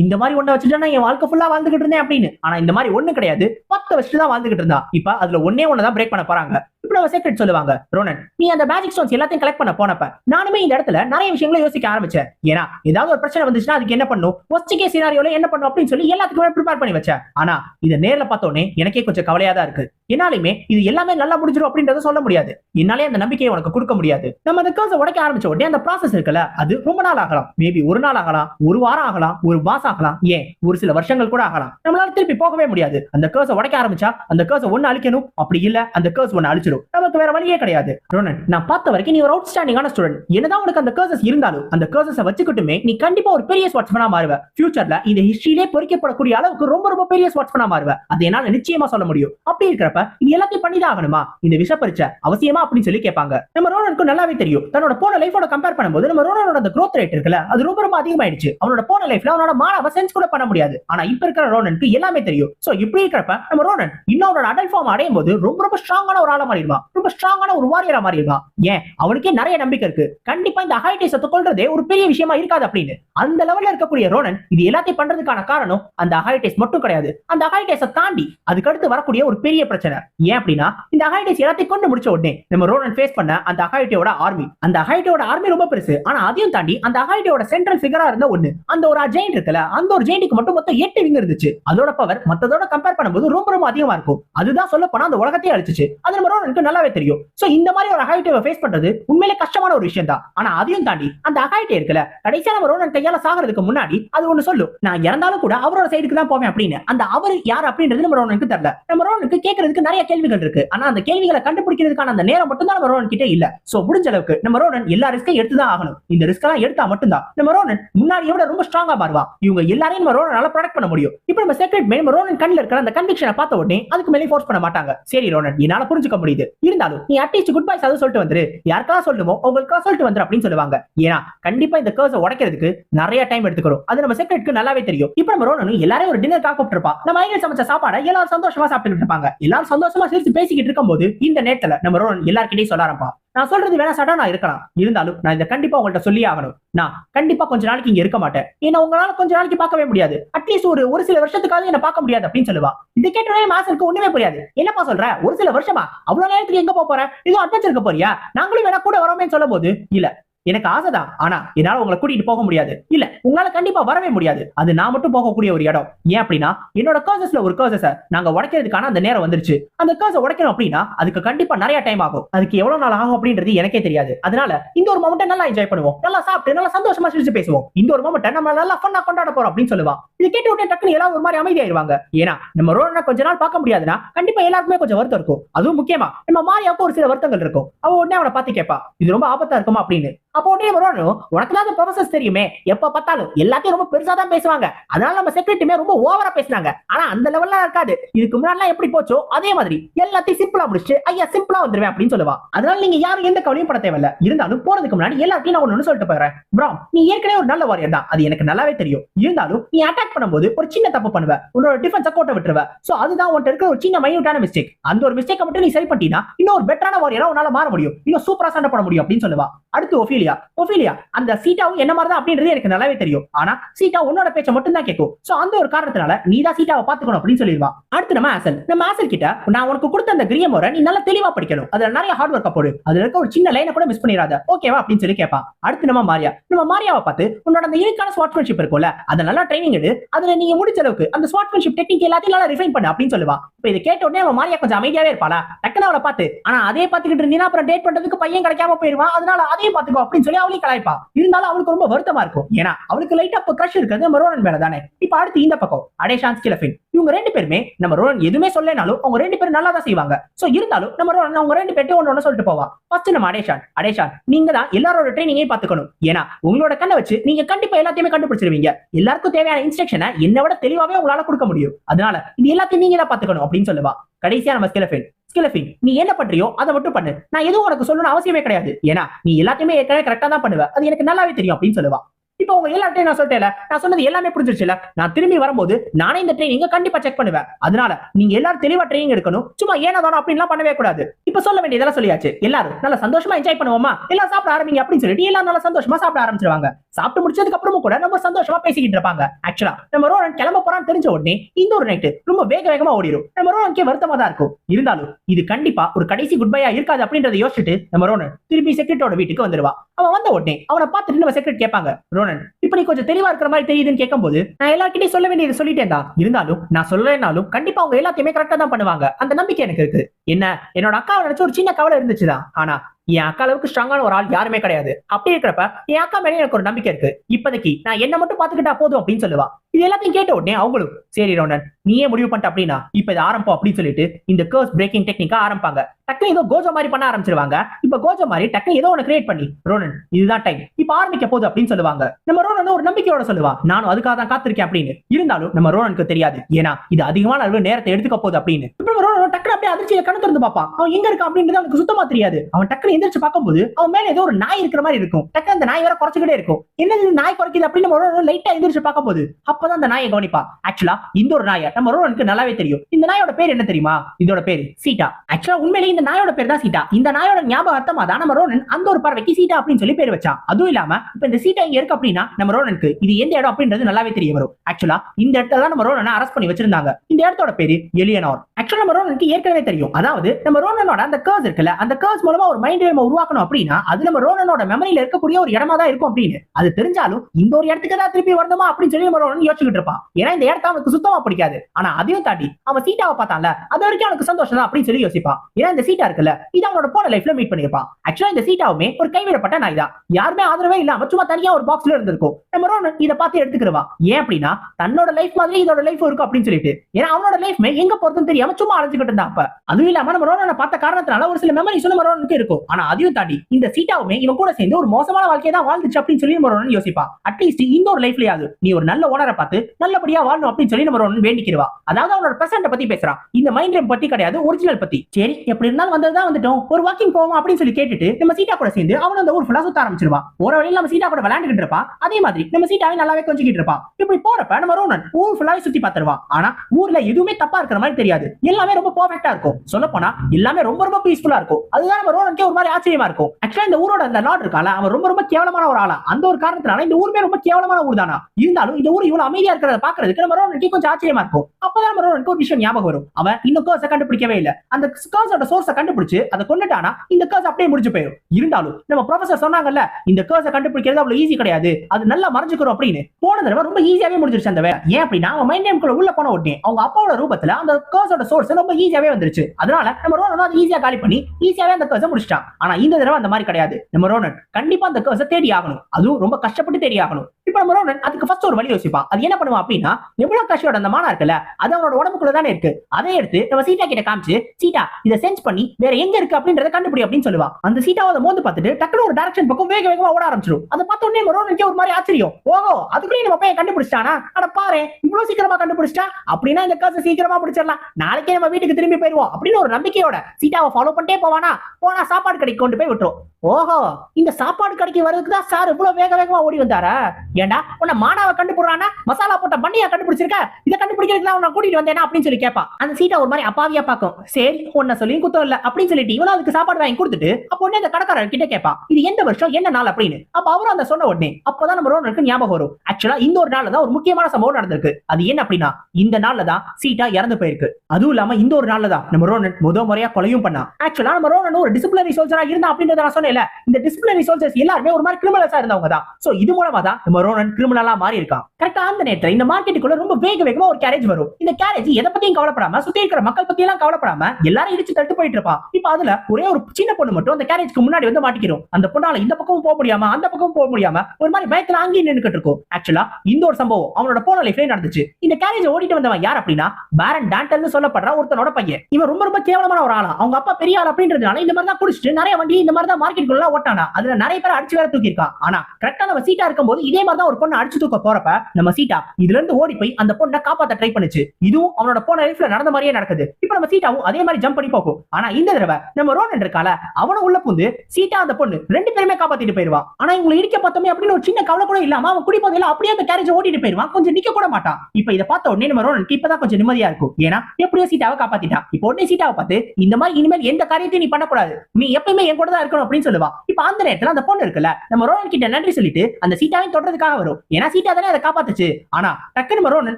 இந்த மாதிரி ஒண்ணை வச்சுட்டு என் வாழ்க்கை ஃபுல்லா வாழ்ந்துகிட்டு இருந்தேன் அப்படின்னு. ஆனா இந்த மாதிரி ஒண்ணு கிடையாது. பத்து வருஷம் தான் வாழ்ந்துகிட்டு இருந்தா. இப்ப அதுல ஒன்னே ஒன்னு தான் பிரேக் பண்ண போறாங்க. இப்போ நம்ம சொல்லுவாங்க ரோனன் நீ அந்த மேஜிக் ஸ்டோன்ஸ் எல்லாத்தையும் கலெக்ட் பண்ண போனப்ப நானுமே இந்த இடத்துல நிறைய விஷயங்களை யோசிக்க ஆரம்பிச்சேன். ஏன்னா ஏதாவது ஒரு பிரச்சனை வந்துச்சுன்னா அதுக்கு என்ன பண்ணும்? ஒஸ்ட் கே சினாரியோல என்ன பண்ணும் அப்படின்னு சொல்லி எல்லாத்துக்குமே ப்ரிப்பேர் பண்ணி வச்சேன். ஆனா இதை நேர்ல பார்த்தோன்னே எனக்கே கொஞ்சம் கவலையா தான் இருக்கு. என்னாலுமே இது எல்லாமே நல்லா முடிஞ்சிடும் அப்படின்றத சொல்ல முடியாது. என்னாலே அந்த நம்பிக்கையை உனக்கு கொடுக்க முடியாது. நம்ம அந்த கேர்ஸை உடைக்க ஆரம்பிச்ச உடனே அந்த ப்ராசஸ் இருக்குல்ல அது ரொம்ப நாள் ஆகலாம். மேபி ஒரு நாள் ஆகலாம் ஒரு வாரம் ஆகலாம் ஒரு மாசம் ஆகலாம். ஏன்? ஒரு சில வருஷங்கள் கூட ஆகலாம். நம்மளால திருப்பி போகவே முடியாது. அந்த கேர்ஸை உடைக்க ஆரம்பிச்சா அந்த கேர்ஸை ஒண்ணு அழிக்கணும்? அப்படி இல்ல. அந்த கேர்ஸ் ஒண்ணு அழிச்சிடும் நமக்கு வேற வழியே கிடையாது. ரோனன் நான் பார்த்த வரைக்கும் நீ ஒரு அவுட் ஸ்டாண்டிங்கான ஸ்டூடெண்ட் என்னதான் உனக்கு அந்த கர்சஸ் இருந்தாலும் அந்த கேர்சஸை வச்சுக்கிட்டுமே நீ கண்டிப்பா ஒரு பெரிய ஸ்பாட்ஸ்மனா மாறுவ. ஃபியூச்சர்ல இந்த ஹிஸ்டரியிலே பொறிக்கப்படக்கூடிய அளவுக்கு ரொம்ப ரொம்ப பெரிய ஸ்பாட்ஸ்மனா மாறுவ. அதை என்னால நிச்சயமா சொல்ல முடியும். அப்படி இருக்கிறப்ப இது எல்லாத்தையும் பண்ணிதான் ஆகணுமா? இந்த விஷ பரீட்சை அவசியமா அப்படின்னு சொல்லி கேட்பாங்க. நம்ம ரோனனுக்கு நல்லாவே தெரியும். தன்னோட போன லைஃபோட கம்பேர் பண்ணும்போது நம்ம ரோனனோட அந்த க்ரோத் ரேட் இருக்குல்ல அது ரொம்ப ரொம்ப அதிகமாயிடுச்சு. அவனோட போன லைஃப்ல அவனோட மாணவ சென்ஸ் கூட பண்ண முடியாது. ஆனா இப்ப இருக்கிற ரோனனுக்கு எல்லாமே தெரியும். சோ இப்படி இருக்கிறப்ப நம்ம ரோனன் இன்னும் அவனோட அடல் ஃபார்ம் அடையும் போது ரொம்ப ரொம்ப ஸ்ட்ராங்கான ஒரு ஆளா மாறிடுவான் ரொம்ப ஸ்ட்ராங்கான ஒரு வாரியரா மாறிடுவான் ஏன்? அவனுக்கே நிறைய நம்பிக்கை இருக்கு. கண்டிப்பா இந்த அகாய்டேசத்தை கொள்றதே ஒரு பெரிய விஷயமா இருக்காது அப்படின்னு. அந்த லெவல்ல இருக்கக்கூடிய ரோனன் இது எல்லாத்தையும் பண்றதுக்கான காரணம் அந்த அகாய்டேஸ் மட்டும் கிடையாது. அந்த அகாய்டேஸை தாண்டி அதுக்கடுத்து வரக்கூடிய ஒரு பெரிய பிரச்சனை. ஏன் அப்படின்னா இந்த அகாய்டேஸ் எல்லாத்தையும் கொண்டு முடிச்ச உடனே நம்ம ரோனன் ஃபேஸ் பண்ண அந்த அகாய்டேயோட ஆர்மி அந்த அகாய்டேயோட ஆர்மி ரொம்ப பெருசு. ஆனா அதையும் தாண்டி அந்த அகாய்டேயோட சென்ட்ரல் ஃபிகரா இருந்த ஒண்ணு அந்த ஒரு ஜெயிண்ட் இருக்குல்ல அந்த ஒரு ஜெயிண்ட்டுக்கு மட்டும் மொத்தம் எட்டு விங் இருந்துச்சு. அதோட பவர் மத்ததோட கம்பேர் பண்ணும்போது ரொம்ப ரொம்ப அதிகமா இருக்கும். அதுதான் சொல்ல போனா அந்த உலகத்தையே அழிச்சிச்சு. அது நம்ம ரோனனுக்கு நல்லாவே தெரியும். சோ இந்த மாதிரி ஒரு அகாய்டேவை ஃபேஸ் பண்றது உண்மையிலே கஷ்டமான ஒரு விஷயம் தான் ஆனா அதையும் தாண்டி அந்த அகாயிட்டி இருக்குல்ல கடைசியா நம்ம ரோனன் கையால சாகிறதுக்கு முன்னாடி அது ஒண்ணு சொல்லும் நான் இறந்தாலும் கூட அவரோட சைடுக்கு தான் போவேன் அப்படின்னு. அந்த அவர் யார் அப்படின்றது நம்ம ரோனனுக்கு தெரியல. நம்ம ரோனனுக்கு கேட்கறதுக்கு நிறைய கேள்விகள் இருக்கு. ஆனா அந்த கேள்விகளை கண்டுபிடிக்கிறதுக்கான அந்த நேரம் மட்டும் தான் நம்ம ரோனன் கிட்ட இல்ல. சோ முடிஞ்ச அளவுக்கு நம்ம ரோனன் எல்லா ரிஸ்கையும் எடுத்து தான் ஆகணும். இந்த ரிஸ்க் எல்லாம் எடுத்தா மட்டும்தான். நம்ம ரோனன் முன்னாடியை விட ரொம்ப ஸ்ட்ராங்கா மாறுவா. இவங்க எல்லாரையும் நம்ம ரோனனால ப்ரொடக்ட் பண்ண முடியும். இப்போ நம்ம செக்ரெட் நம்ம ரோனன் கண்ணில் இருக்கிற அந்த கன்விக்ஷனை பார்த்த உடனே அதுக்கு மேலே ஃபோர்ஸ் பண்ண மாட்டாங்க. சரி ரோனன் என்னால புரிஞ்சுக்க முடியுது? இருந்தாலும் நீ அட்லீஸ்ட் குட் பாய்ஸ் அதை சொல்லிட்டு வந்துரு. யாருக்கெல்லாம் சொல்லுமோ உங்களுக்கா சொல்லிட்டு வந்துரு அப்படின்னு சொல்லுவாங்க. ஏன்னா கண்டிப்பா இந்த கேர்ஸை உடைக்கிறதுக்கு நிறைய டைம் எடுத்துக்கிறோம். அது நம்ம செக்ரெட்க்கு நல்லாவே தெரியும். இப்ப நம்ம ரோனு எல்லாரையும் ஒரு டின்னர் கூப்பிட்டுருப்பா. நம்ம ஐடியா சமைச்ச சாப்பாடை எல்லாரும் சந்தோஷமா சாப்பிட்டுட்டு இருப்பாங்க. எல்லாரும் சந்தோஷமா சிரிச்சு பேசிக்கிட்டு இருக்கும்போது இந்த நேரத்துல நம்ம ரோனன் எல்லாருக்கிட்டையும் சொல்ல ஆரம்பா நான் சொல்றது வேணா சடனா இருக்கலாம். இருந்தாலும் நான் இதை கண்டிப்பா உங்கள்ட்ட சொல்லி ஆகணும். நான் கண்டிப்பா கொஞ்ச நாளைக்கு இங்க இருக்க மாட்டேன். ஏன்னா உங்களால கொஞ்ச நாளைக்கு பார்க்கவே முடியாது. அட்லீஸ்ட் ஒரு ஒரு சில வருஷத்துக்காவது என்ன பார்க்க முடியாது அப்படின்னு சொல்லுவா. இது கேட்டோடனே மாசருக்கு ஒண்ணுமே புரியாது. என்னப்பா சொல்ற? ஒரு சில வருஷமா? அவ்வளவு நேரத்துக்கு எங்க போற? ஏதோ அட்வென்ச்சருக்கு போறியா? நாங்களும் வேணா கூட வரோமே சொல்ல போது இல்ல எனக்கு ஆசைதான். ஆனா என்னால உங்களை கூட்டிட்டு போக முடியாது. இல்ல உங்களால கண்டிப்பா வரவே முடியாது. அது நான் மட்டும் போகக்கூடிய ஒரு இடம். ஏன் அப்படின்னா என்னோட கர்சஸ்ல ஒரு கர்சஸ நாங்க உடைக்கிறதுக்கான அந்த நேரம் வந்துருச்சு. அந்த கர்ச உடைக்கணும் அப்படின்னா அதுக்கு கண்டிப்பா நிறைய டைம் ஆகும். அதுக்கு எவ்வளவு நாள் ஆகும் அப்படின்றது எனக்கே தெரியாது. அதனால இந்த ஒரு மொமெண்ட் நல்லா என்ஜாய் பண்ணுவோம். நல்லா சாப்பிட்டு நல்லா சந்தோஷமா சிரிச்சு பேசுவோம். இந்த ஒரு மொமெண்ட் நம்ம நல்லா ஃபன்னா கொண்டாட போறோம் அப்படின்னு சொல்லுவா இது கேட்ட உடனே டக்குனு எல்லாம் ஒரு மாதிரி அமைதியாயிருவாங்க. ஏன்னா நம்ம ரோடனை கொஞ்ச நாள் பார்க்க முடியாதுன்னா கண்டிப்பா எல்லாருக்குமே கொஞ்சம் வருத்தம் இருக்கும். அதுவும் முக்கியமா நம்ம மாரியாவுக்கு ஒரு சில வருத்தங்கள் இருக்கும். அவ உடனே அவனை பார்த்து கேட்பா இது ரொம்ப ஆபத்தா இருக்குமா? அப்படின்னு. அப்போ உடனே வருவானு உனக்கு தான் அந்த ப்ரொஃபசர்ஸ் தெரியுமே. எப்ப பார்த்தாலும் எல்லாத்தையும் ரொம்ப பெருசா தான் பேசுவாங்க. அதனால நம்ம செக்ரட்டரியுமே ரொம்ப ஓவரா பேசுனாங்க. ஆனா அந்த லெவல்ல இருக்காது. இதுக்கு முன்னாடி எப்படி போச்சோ அதே மாதிரி எல்லாத்தையும் சிம்பிளா முடிச்சு ஐயா சிம்பிளா வந்துருவேன் அப்படின்னு சொல்லுவா. அதனால நீங்க யாரும் எந்த கவலையும் பட தேவையில்ல. இருந்தாலும் போறதுக்கு முன்னாடி எல்லாத்தையும் நான் ஒண்ணு சொல்லிட்டு போறேன் ப்ரோ நீ ஏற்கனவே ஒரு நல்ல வாரியர் தான். அது எனக்கு நல்லாவே தெரியும். இருந்தாலும் நீ அட்டாக் பண்ணும்போது ஒரு சின்ன தப்பு பண்ணுவ. உன்னோட டிஃபென்ஸ் கோட்டை விட்டுருவ. சோ அதுதான் உன்ட்ட இருக்கிற ஒரு சின்ன மைனூட்டான மிஸ்டேக் அந்த ஒரு மிஸ்டேக் மட்டும் நீ சரி பண்ணிட்டீங்கன்னா இன்னும் ஒரு பெட்டரான வாரியரா உன்னால மாற முடியும். இன்னும் சூப்பரா சண்டை போட முடியும் அப்படின்னு சொல்லுவா. அடுத்து ஒஃபீலியா ஒஃபீலியா? அந்த சீட்டாவும் என்ன மாதிரி தான் அப்படின்றது எனக்கு நல்லாவே தெரியும். ஆனா சீட்டா உன்னோட பேச்சை மட்டும் தான் கேட்கும். சோ அந்த ஒரு காரணத்தினால நீ தான் சீட்டாவை பாத்துக்கணும் அப்படின்னு சொல்லிடுவா. அடுத்து நம்ம ஆசல். நம்ம ஆசல் கிட்ட நான் உனக்கு கொடுத்த அந்த கிரியமோரை நீ நல்லா தெளிவா படிக்கணும். அதுல நிறைய ஹார்ட் ஒர்க் போடு. அதுல இருக்க ஒரு சின்ன லைனை கூட மிஸ் பண்ணிடாத. ஓகேவா அப்படின்னு சொல்லி கேட்பான் அடுத்து நம்ம மாரியா. நம்ம மாரியாவை பார்த்து உன்னோட அந்த இருக்கான ஸ்வாட்மேன்ஷிப் இருக்கும்ல அதை நல்லா ட்ரைனிங் எடு. அதுல நீங்க முடிச்ச அளவுக்கு அந்த ஸ்வாட்மேன்ஷிப் டெக்னிக் எல்லாத்தையும் நல்லா ரிஃபைன் பண்ணு அப்படின்னு சொல்லுவா. இப்போ இதை கேட்ட உடனே அவன் மாரியா கொஞ்சம் அமைதியாவே இருப்பாளா? டக்குன்னு அவளை பார்த்து ஆனா அதே பார்த்துக்கிட்டு இருந்தீங்கன்னா அப்புறம் டேட் பண்றதுக்கு பையன் கிடைக்காம போயிருவான் அதனால அதையும் பாத்துக்கோ அப்படின்னு சொல்லி அவளையும் கலாய்ப்பா. இருந்தாலும் அவளுக்கு ரொம்ப வருத்தமா இருக்கும். ஏன்னா அவளுக்கு லைட்டா அப்ப கிரஷ் இருக்கிறது நம்ம ரோனன் மேல தானே இப்ப அடுத்து இந்த பக்கம். அடேஷான் கிலஃபின் இவங்க ரெண்டு பேருமே நம்ம ரோனன் எதுவுமே சொல்லனாலும் அவங்க ரெண்டு பேரும் நல்லா தான் செய்வாங்க. சோ இருந்தாலும் நம்ம ரோனன் அவங்க ரெண்டு பேர்ட்டும் ஒன்னு ஒண்ணு சொல்லிட்டு போவா. ஃபர்ஸ்ட் நம்ம அடேஷான் அடேஷான் நீங்க தான் எல்லாரோட ட்ரைனிங்கையும் பாத்துக்கணும் ஏன்னா உங்களோட கண்ணை வச்சு நீங்க கண்டிப்பா எல்லாத்தையுமே கண்டுபிடிச்சிருவீங்க. எல்லாருக்கும் தேவையான இன்ஸ்ட்ரக்ஷனை என்னை விட தெளிவாவே உங்களால கொடுக்க முடியும். அதனால இது எல்லாத்தையும் நீங்க தான் பாத்துக்கணும் அப்படின்னு சொல்லுவா. கடைசியா நம்ம ஸ்கிலஃபின் ஸ்கிலஃபின் நீ என்ன பண்றியோ அதை மட்டும் பண்ணு. நான் எதுவும் உனக்கு சொல்லணும்னு அவசியமே கிடையாது. ஏன்னா நீ எல்லாத்தையுமே ஏற்கனவே கரெக்டா தான் பண்ணுவ. அது எனக்கு நல்லாவே தெரியும் அப்படின்னு சொல்லுவா. இப்போ உங்க எல்லாத்தையும் நான் சொல்லிட்டேன் நான் சொன்னது எல்லாமே புரிஞ்சிருச்சுல நான் திரும்பி வரும்போது நானே இந்த ட்ரைனிங்க கண்டிப்பா செக் பண்ணுவேன். அதனால நீங்க எல்லாரும் தெளிவா ட்ரைனிங் எடுக்கணும். சும்மா ஏனோ தானோ அப்படின்லாம் பண்ணவே கூடாது. இப்ப சொல்ல வேண்டியதெல்லாம் சொல்லியாச்சு. எல்லாரும் நல்லா சந்தோஷமா என்ஜாய் பண்ணுவோமா? எல்லாம் சாப்பிட ஆரம்பிங்க அப்படின்னு சொல்லிட்டு எல்லாரும் நல்லா சந்தோஷமா சாப்பிட ஆரம்பிச்சிருவாங்க. சாப்பிட்டு முடிச்சதுக்கு அப்புறமும் கூட ரொம்ப சந்தோஷமா பேசிக்கிட்டு இருப்பாங்க. ஆக்சுவலா நம்ம ரோனன் கிளம்ப போறான்னு தெரிஞ்ச உடனே இந்த ஒரு நைட்டு ரொம்ப வேக வேகமா ஓடிடும் நம்ம ரோனனுக்கே வருத்தமா தான் இருக்கும். இருந்தாலும் இது கண்டிப்பா ஒரு கடைசி குட் பையா இருக்காது அப்படின்றத யோசிச்சுட்டு நம்ம ரோனன் திருப்பி செக்ரெட்டோட வீட்டுக்கு வந்துருவா. அவன் வந்த உடனே அவனை பார்த்துட்டு நம்ம செக்ரட்டரி கேட்பாங்க ரோனன் இப்ப நீ கொஞ்சம் தெளிவா இருக்கிற மாதிரி தெரியுதுன்னு கேட்கும்போது நான் எல்லார்கிட்டயும் சொல்ல வேண்டியது சொல்லிட்டேன் தான் இருந்தாலும் நான் சொல்லலைனாலும் கண்டிப்பா அவங்க எல்லாத்தையுமே கரெக்டா தான் பண்ணுவாங்க. அந்த நம்பிக்கை எனக்கு இருக்கு. என்ன? என்னோட அக்காவை நினைச்சு ஒரு சின்ன கவலை இருந்துச்சுதான் ஆனா என் அக்கா அளவுக்கு ஸ்ட்ராங்கான ஒரு ஆள் யாருமே கிடையாது. அப்படி இருக்கிறப்ப என் அக்கா மேலே எனக்கு ஒரு நம்பிக்கை இருக்கு. இப்போதைக்கு நான் என்ன மட்டும் பாத்துக்கிட்டா போதும் அப்படின்னு சொல்லுவா. இது எல்லாத்தையும் கேட்ட உடனே அவங்களும் சரி ரோனன் நீயே முடிவு பண்ணிட்ட அப்படின்னா இப்ப இது ஆரம்பம் அப்படின்னு சொல்லிட்டு இந்த கேர்ஸ் பிரேக்கிங் டெக்னிக்கா ஆரம்பிப்பாங்க. டக்குனு ஏதோ கோஜோ மாதிரி பண்ண ஆரம்பிச்சிருவாங்க. இப்ப கோஜோ மாதிரி டக்குனு ஏதோ ஒன்று கிரியேட் பண்ணி ரோனன் இதுதான் டைம் இப்ப ஆரம்பிக்க போகுது அப்படின்னு சொல்லுவாங்க. நம்ம ரோனன் ஒரு நம்பிக்கையோட சொல்லுவா நானும் அதுக்காக தான் காத்திருக்கேன் அப்படின்னு. இருந்தாலும் நம்ம ரோனனுக்கு தெரியாது. ஏன்னா இது அதிகமான அளவு நேரத்தை எடுத்துக்க போகுது அப்படின்னு. இப்ப ரோனன் டக்குனு அப்படியே அதிர்ச்சியில கண்ணு திறந்து பார்ப்பான் அவன் எங்க இருக்கான் அப்படின்றது அவனுக்கு சுத்தமா தெரியாது. அவன் டக்குனு எந்திரிச்சு பார்க்கும்போது அவன் மேல ஏதோ ஒரு நாய் இருக்கிற மாதிரி இருக்கும். டக்குனு அந்த நாய் வேற குறைச்சிக்கிட்டே இருக்கும். என்னது நாய் குறைக்குது அப்படின்னு லைட்டா எந்திரிச்சு பார்க்கும்போது அப்ப அப்பதான் அந்த நாயை கவனிப்பா. ஆக்சுவலா இந்த ஒரு நாயை நம்ம ரோனனுக்கு நல்லாவே தெரியும். இந்த நாயோட பேர் என்ன தெரியுமா? இதோட பேர் சீட்டா ஆக்சுவலா உண்மையிலேயே இந்த நாயோட பேர் தான் சீட்டா இந்த நாயோட ஞாபகம் அர்த்தமா தான் நம்ம ரோனன் அந்த ஒரு பறவைக்கு சீட்டா அப்படின்னு சொல்லி பேர் வச்சான். அதுவும் இல்லாம இப்ப இந்த சீட்டா இங்க இருக்கு அப்படின்னா நம்ம ரோனனுக்கு இது எந்த இடம் அப்படின்றது நல்லாவே தெரிய வரும். ஆக்சுவலா இந்த இடத்துல தான் நம்ம ரோனனை அரெஸ்ட் பண்ணி வச்சிருந்தாங்க. இந்த இடத்தோட பேரு எலியனோர் ஆக்சுவலா நம்ம ரோனனுக்கு ஏற்கனவே தெரியும். அதாவது நம்ம ரோனனோட அந்த கர்ஸ் இருக்குல்ல அந்த கர்ஸ் மூலமா ஒரு மைண்ட் நம்ம உருவாக்கணும் அப்படின்னா அது நம்ம ரோனனோட மெமரியில இருக்கக்கூடிய ஒரு இடமா தான் இருக்கும் அப்படின்னு. அது தெரிஞ்சாலும் இந்த ஒரு இடத்துக்கு தான் திருப்பி வரணுமா அப்படின்னு சொல்லி நம்ம ரோனன் யோசிச்சுக்கிட்டு இருப்பான். ஏன்னா இந்த இடத்த அவனுக்கு சுத்தமா பிடிக்காது. ஆனா அதையும் தாண்டி அவன் சீட்டாவை பார்த்தான்ல அது வரைக்கும் அவனுக்கு சந்தோஷம் தான் அப்படின்னு சொல்லி யோசிப்பான். ஏன்னா இந்த சீட்டா இருக்குல்ல இது அவனோட போன லைஃப்ல மீட் பண்ணிருப்பான் ஆக்சுவலா இந்த சீட்டாவுமே ஒரு கைவிடப்பட்ட நாய் தான். யாருமே ஆதரவே இல்லாம சும்மா தனியா ஒரு பாக்ஸ்ல இருந்திருக்கும். நம்ம ரோனன் இதை பார்த்து எடுத்துக்கிறவா ஏன் அப்படின்னா தன்னோட லைஃப் மாதிரி இதோட லைஃப் இருக்கும் அப்படின்னு சொல்லிட்டு. ஏன்னா அவனோட லைஃப்மே எங்க போறதுன்னு தெரியாம சும்மா அழைச்சிக்கிட்டு இருந்தான் அப்ப. அதுவும் இல்லாம நம்ம ரோனனை பார்த்த காரணத்தினால ஒரு சில மெமரிஸ் நம்ம ரோனனுக்கு இருக்கும். ஆனா அதையும் தாண்டி இந்த சீட்டாவுமே இவன் கூட சேர்ந்து ஒரு மோசமான வாழ்க்கையை தான் வாழ்ந்துச்சு அப்படின்னு சொல்லி நம்ம ரோனன் யோசிப்பா அட்லீஸ்ட் இந்த ஒரு லைஃப்லயாவது நீ ஒரு நல்ல ஓனரை பார்த்து நல்லபடியா வாழணும் அப்படின்னு சொல்லி நம்ம ரோனன் வேண்டிக்கிறவா அதாவது அவனோட பிரசன்ட பத்தி பேசுறான் இந்த மைண்ட் கேம் பத்தி கிடையாது ஒரிஜினல் பத்தி. சரி எப்படி இருந்தாலும் வந்ததுதான் வந்துட்டோம். ஒரு வாக்கிங் போவோம் அப்படின்னு சொல்லி கேட்டுட்டு நம்ம சீட்டா கூட சேர்ந்து அவன் அந்த ஊர் ஃபுல்லா சுத்த ஆரம்பிச்சிருவா. ஒரு வழியில் நம்ம சீட்டா கூட விளையாண்டுகிட்டு இருப்பா. அதே மாதிரி நம்ம சீட்டாவே நல்லாவே கொஞ்சிக்கிட்டு இருப்பா. இப்படி போறப்ப நம்ம ரோனன் ஊர் ஃபுல்லாவே சுத்தி பார்த்துருவான் ஆனா ஊர்ல எதுவுமே தப்பா இருக்கிற மாதிரி தெரியாது. எல்லாமே ரொம்ப பர்ஃபெக்டா இருக்கும். சொல்ல போனா எல்லாமே ரொம்ப ரொம்ப பீஸ்ஃபுல்லா இருக்கும். அதுதான் நம்ம ரோனனுக்கே ஒரு மாதிரி ஆச்சரியமா இருக்கும். ஆக்சுவலா இந்த ஊரோட அந்த லார்ட் இருக்கால அவன் ரொம்ப ரொம்ப கேவலமான ஒரு ஆளா. அந்த ஒரு காரணத்தினால இந்த ஊருமே ரொம்ப கேவலமான ஊர் தானா? இருந்தாலும் இந்த ஊர் இவ்வளவு அமைதியா இருக்கிறத பாக்குறதுக்கு நம்ம ரோனனுக்கு கொஞ்சம் ஆச்சரியமா இருக்கும். அப்பதான் நம்ம ரோனனுக்கு ஒரு விஷயம் ஞாபகம் வரும். அவன் இன்னும் கேர்ஸை கண்டுபிடிக்கவே இல்ல. அந்த கேர்ஸோட சோர்ஸை கண்டுபிடிச்சு அதை கொண்டுட்டானா இந்த கேர்ஸ் அப்படியே முடிஞ்சு போயிடும் இருந்தாலும் நம்ம ப்ரொஃபசர் சொன்னாங்கல்ல இந்த கேர்ஸை கண்டுபிடிக்கிறது அவ்வளவு ஈஸி கிடையாது. அது நல்லா மறைஞ்சுக்கிறோம் அப்படின்னு போன தடவை ரொம்ப ஈஸியாவே முடிஞ்சிருச்சு அந்த வேலை. ஏன் அப்படின்னா அவன் மைண்ட் நேம்குள்ள உள்ள போன உடனே அவங்க அப்பாவோட ரூபத்துல அந்த கேர்ஸோட சோர்ஸ் ரொம்ப ஈஸியாவே வந்துருச்சு. அதனால நம்ம ரோனன் அதை ஈஸியா காலி பண்ணி ஈஸியாவே அந்த கேர்ஸை முடிச்சிட்டான். ஆனா இந்த தடவை அந்த மாதிரி கிடையாது. நம்ம ரோனன் கண்டிப்பா அந்த கேர்ஸை தேடி ஆகணும். அதுவும் ரொம்ப கஷ்டப்பட்டு தேடி ஆகணும். இப்ப நம்ம ரோனன் அதுக்கு ஃபர்ஸ்ட் ஒரு வழி யோசிப்பான் அது என்ன பண்ணுவோம் அப்படின்னா நெபுலா காஷியோட அந்த மானா இருக்குல்ல அது அவனோட உடம்புக்குள்ள தானே இருக்கு. அதை எடுத்து நம்ம சீட்டா கிட்ட காமிச்சு சீட்டா இதை சென்ஸ் பண்ணி வேற எங்க இருக்கு அப்படின்றத கண்டுபிடி அப்படின்னு சொல்லுவா. அந்த சீட்டாவை அதை மோந்து பார்த்துட்டு டக்குனு ஒரு டைரக்ஷன் பக்கம் வேக வேகமா ஓட ஆரம்பிச்சிடும் அதை பார்த்த உடனே ரோனனுக்கே ஒரு மாதிரி ஆச்சரியம். ஓஹோ அதுக்குள்ளேயே நம்ம பையன் கண்டுபிடிச்சிட்டானா? அட பாரு இவ்வளவு சீக்கிரமா கண்டுபிடிச்சிட்டா? அப்படின்னா இந்த காசை சீக்கிரமா பிடிச்சிடலாம் நாளைக்கே நம்ம வீட்டுக்கு திரும்பி போயிருவோம் அப்படின்னு ஒரு நம்பிக்கையோட சீட்டாவை ஃபாலோ பண்ணிட்டே போவானா. போனா சாப்பாடு கடைக்கு கொண்டு போய் விட்டுரும். ஓஹோ இந்த சாப்பாடு கடைக்கு வர்றதுக்கு தான் சார் இவ்வளவு வேக வேகமா ஓடி வந்தாரா? ஏண்டா உன்னை மானாவை கண்டுபிடுறானா? மசாலா போட்ட பண்ணியா கண்டுபிடிச்சிருக்க? இதை கண்டுபிடிக்கிறதுக்கு நான் கூட்டிட்டு வந்தேன் அப்படின்னு சொல்லி கேப்பா. அந்த சீட்டை ஒரு மாதிரி அப்பாவியா பாக்கும் சரி உன்னை சொல்லி குத்தம் இல்ல அப்படின்னு சொல்லிட்டு இவனும் அதுக்கு சாப்பாடு வாங்கி கொடுத்துட்டு அப்ப உடனே அந்த கடைக்காரர் கிட்ட கேட்பான் இது எந்த வருஷம் என்ன நாள் அப்படின்னு? அப்ப அவரும் அந்த சொன்ன உடனே அப்பதான் நம்ம ரோனருக்கு ஞாபகம் வரும். ஆக்சுவலா இந்த ஒரு நாள்ல தான் ஒரு முக்கியமான சம்பவம் நடந்திருக்கு. அது என்ன அப்படின்னா இந்த நாள்ல தான் சீட்டா இறந்து போயிருக்கு. அதுவும் இல்லாம இந்த ஒரு நாள்ல தான் நம்ம ரோனன் முத முறையா கொலையும் பண்ணா. ஆக்சுவலா நம்ம ரோனன் ஒரு டிசிப்ளினரி சோல்ஜரா இருந்தா அப்படின்றத நான் சொன்னேன் இந்த டிசிப்ளினரி சோல்ஜர்ஸ் எல்லாருமே ஒரு மாதிரி கிரிமினல்ஸா இருந்தவங்க தான். சோ இது மூலமா தான் நம்ம ரோனன் கிரிமினலா மாறி இருக்கான் கரெக்டா அந்த நேரத்துல இந்த மார்க்கெட்டுக்குள்ள ரொம்ப வேக வேகமா ஒரு கேரேஜ் வரும். இந்த கேரேஜ் எதை பத்தியும் கவலைப்படாம சுத்தி இருக்கிற மக்கள் பத்தி எல்லாம் கவலைப்படாம எல்லாரும் இடிச்சு தட்டு போயிட்டு இருப்பா இப்ப அதுல ஒரே ஒரு சின்ன பொண்ணு மட்டும் அந்த கேரேஜ்க்கு முன்னாடி வந்து மாட்டிக்கிறோம் அந்த பொண்ணால இந்த பக்கமும் போக முடியாம அந்த பக்கமும் போக முடியாம ஒரு மாதிரி பயத்துல அங்கேயும் நின்றுட்டு இருக்கும். ஆக்சுவலா இந்த ஒரு சம்பவம் அவனோட போன லைஃப்ல நடந்துச்சு. இந்த கேரேஜ் ஓடிட்டு வந்தவன் யார் அப்படின்னா பேரன் டாண்டல்னு சொல்லப்படுற ஒருத்தனோட பையன். இவன் ரொம்ப ரொம்ப கேவலமான ஒரு ஆளா. அவங்க அப்பா பெரிய ஆள் அப்படின்றதுனால இந்த மாதிரி தான் குடிச்சிட்டு நிறைய வண்டி இந்த மாதிரி தான் மார்க்கெட் ஓட்டானா. அதுல நிறைய பேர் அடிச்சு வேற தூக்கிருக்கான் ஆனா கரெக்டா நம்ம சீட்டா இருக்கும்போது இதே மாதிரி தான் ஒரு பொண்ணு அடிச்சு தூக்க போறப்ப நம்ம சீட்டா இதுல இருந்து ஓடி போய் அந்த பொண்ணை காப்பாத்த ட்ரை பண்ணுச்சு. இதுவும் அவனோட போன லைஃப்ல நடந்த மாதிரியே நடக்குது. இப்ப நம்ம சீட்டாவும் அதே மாதிரி ஜம்ப் பண்ணி பார்ப்போம். ஆனா இந்த தடவை நம்ம ரோனன் இருக்கால அவனும் உள்ள புந்து சீட்டா அந்த பொண்ணு ரெண்டு பேருமே காப்பாத்திட்டு போயிருவான் ஆனா இவங்களை இடிக்க பார்த்தோமே அப்படின்னு ஒரு சின்ன கவலை கூட இல்லாம அவன் குடிப்பதில அப்படியே அந்த கேரேஜ் ஓட்டிட்டு போயிருவான். கொஞ்சம் நிக்க கூட மாட்டான். இப்ப இதை பார்த்த உடனே நம்ம ரோனனுக்கு இப்பதான் கொஞ்சம் நிம்மதியா இருக்கும். ஏன்னா எப்படியோ சீட்டாவை காப்பாத்திட்டான். இப்போ உடனே சீட்டாவை பார்த்து இந்த மாதிரி இனிமேல் எந்த காரியத்தையும் நீ பண்ணக்கூடாது. நீ எப்பயுமே என் கூட தான் இருக்கணும் அப்படின்னு சொல்லுவா. இப்ப அந்த நேரத்துல அந்த பொண்ணு இருக்குல்ல நம்ம ரோஹன் கிட்ட நன்றி சொல்லிட்டு அந்த சீட்டாவையும் தொடர்றதுக்காக வரும். ஏன்னா சீட்டா தானே அதை காப்பாத்துச்சு. ஆனா டக்கு நம்ம ரோனன்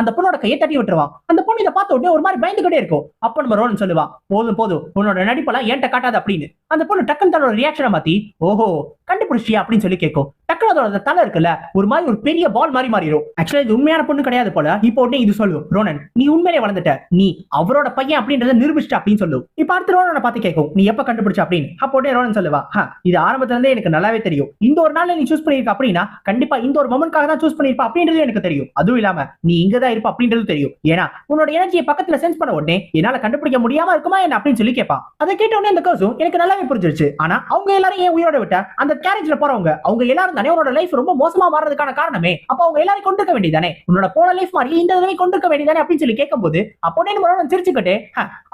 அந்த பொண்ணோட கையை தட்டி விட்டுருவான். அந்த பொண்ணு இதை பார்த்த உடனே ஒரு மாதிரி பயந்துகிட்டே இருக்கும். அப்ப நம்ம ரோனன் சொல்லுவா போதும் போதும். உன்னோட நடிப்பெல்லாம் ஏன்ட்ட காட்டாது அப்படின்னு. அந்த பொண்ணு டக்குன்னு தன்னோட ரியாக்ஷனை மாத்தி ஓஹோ கண்டுபிடிச்சியா அப்படின்னு சொல்லி கேட்கும். டக்குனு அதோட தலை இருக்குல்ல ஒரு மாதிரி ஒரு பெரிய பால் மாதிரி மாறிடும். ஆக்சுவலா இது உண்மையான பொண்ணு கிடையாது போல. இப்போ உடனே இது சொல்லும் ரோனன் நீ உண்மையிலே வளர்ந்துட்ட. நீ அவரோட பையன் அப்படின்றத நிரூபிச்சிட்ட அப்படின்னு சொல்லும் இப்ப அடுத்து ரோனனை பார்த்து கேட்கும். நீ எப்ப கண்டுபிடிச்ச அப்படின்னு. அப்போ உடனே ரோனன் சொல்லுவா இது ஆரம்பத்துல இருந்தே எனக்கு நல்லாவே தெரியும். இந்த ஒரு நாள் நீ சூஸ் பண்ணிருக்க அப்படின்னா கண்டிப்பா இந்த ஒரு மொமெண்ட்காக தான் சூஸ் பண்ணிருப்ப அப்படின்றது எனக்கு தெரியும். அதுவும் இல்லாம நீ இங்க தான் இருப்ப அப்படின்றது தெரியும். ஏன்னா உன்னோட எனர்ஜியை பக்கத்துல சென்ஸ் பண்ண உடனே என்னால கண்டுபிடிக்க முடியாம இருக்குமா என்ன? அப்படின்னு சொல்லி கேட்பான். அதை கேட்ட உடனே அந்த கர்ஸும் எனக்கு நல்லாவே புரிஞ்சிருச்சு. ஆனா அவங்க எல்லாரும் ஏன் உயிரோட விட்ட? அந்த கேரேஜ்ல போறவங்க அவங்க எல்லாரும் தானே உன்னோட லைஃப் ரொம்ப மோசமா மாறதுக்கான காரணமே. அப்ப அவங்க எல்லாரும் கொண்டிருக்க வேண்டியதானே உன்னோட போன லைஃப் மாதிரி இந்த தடவை கொண்டிருக்க வேண்டியதானே அப்படின்னு சொல்லி கேட்கும்போது அப்போ நம்ம சிரிச்சுக்கிட்டு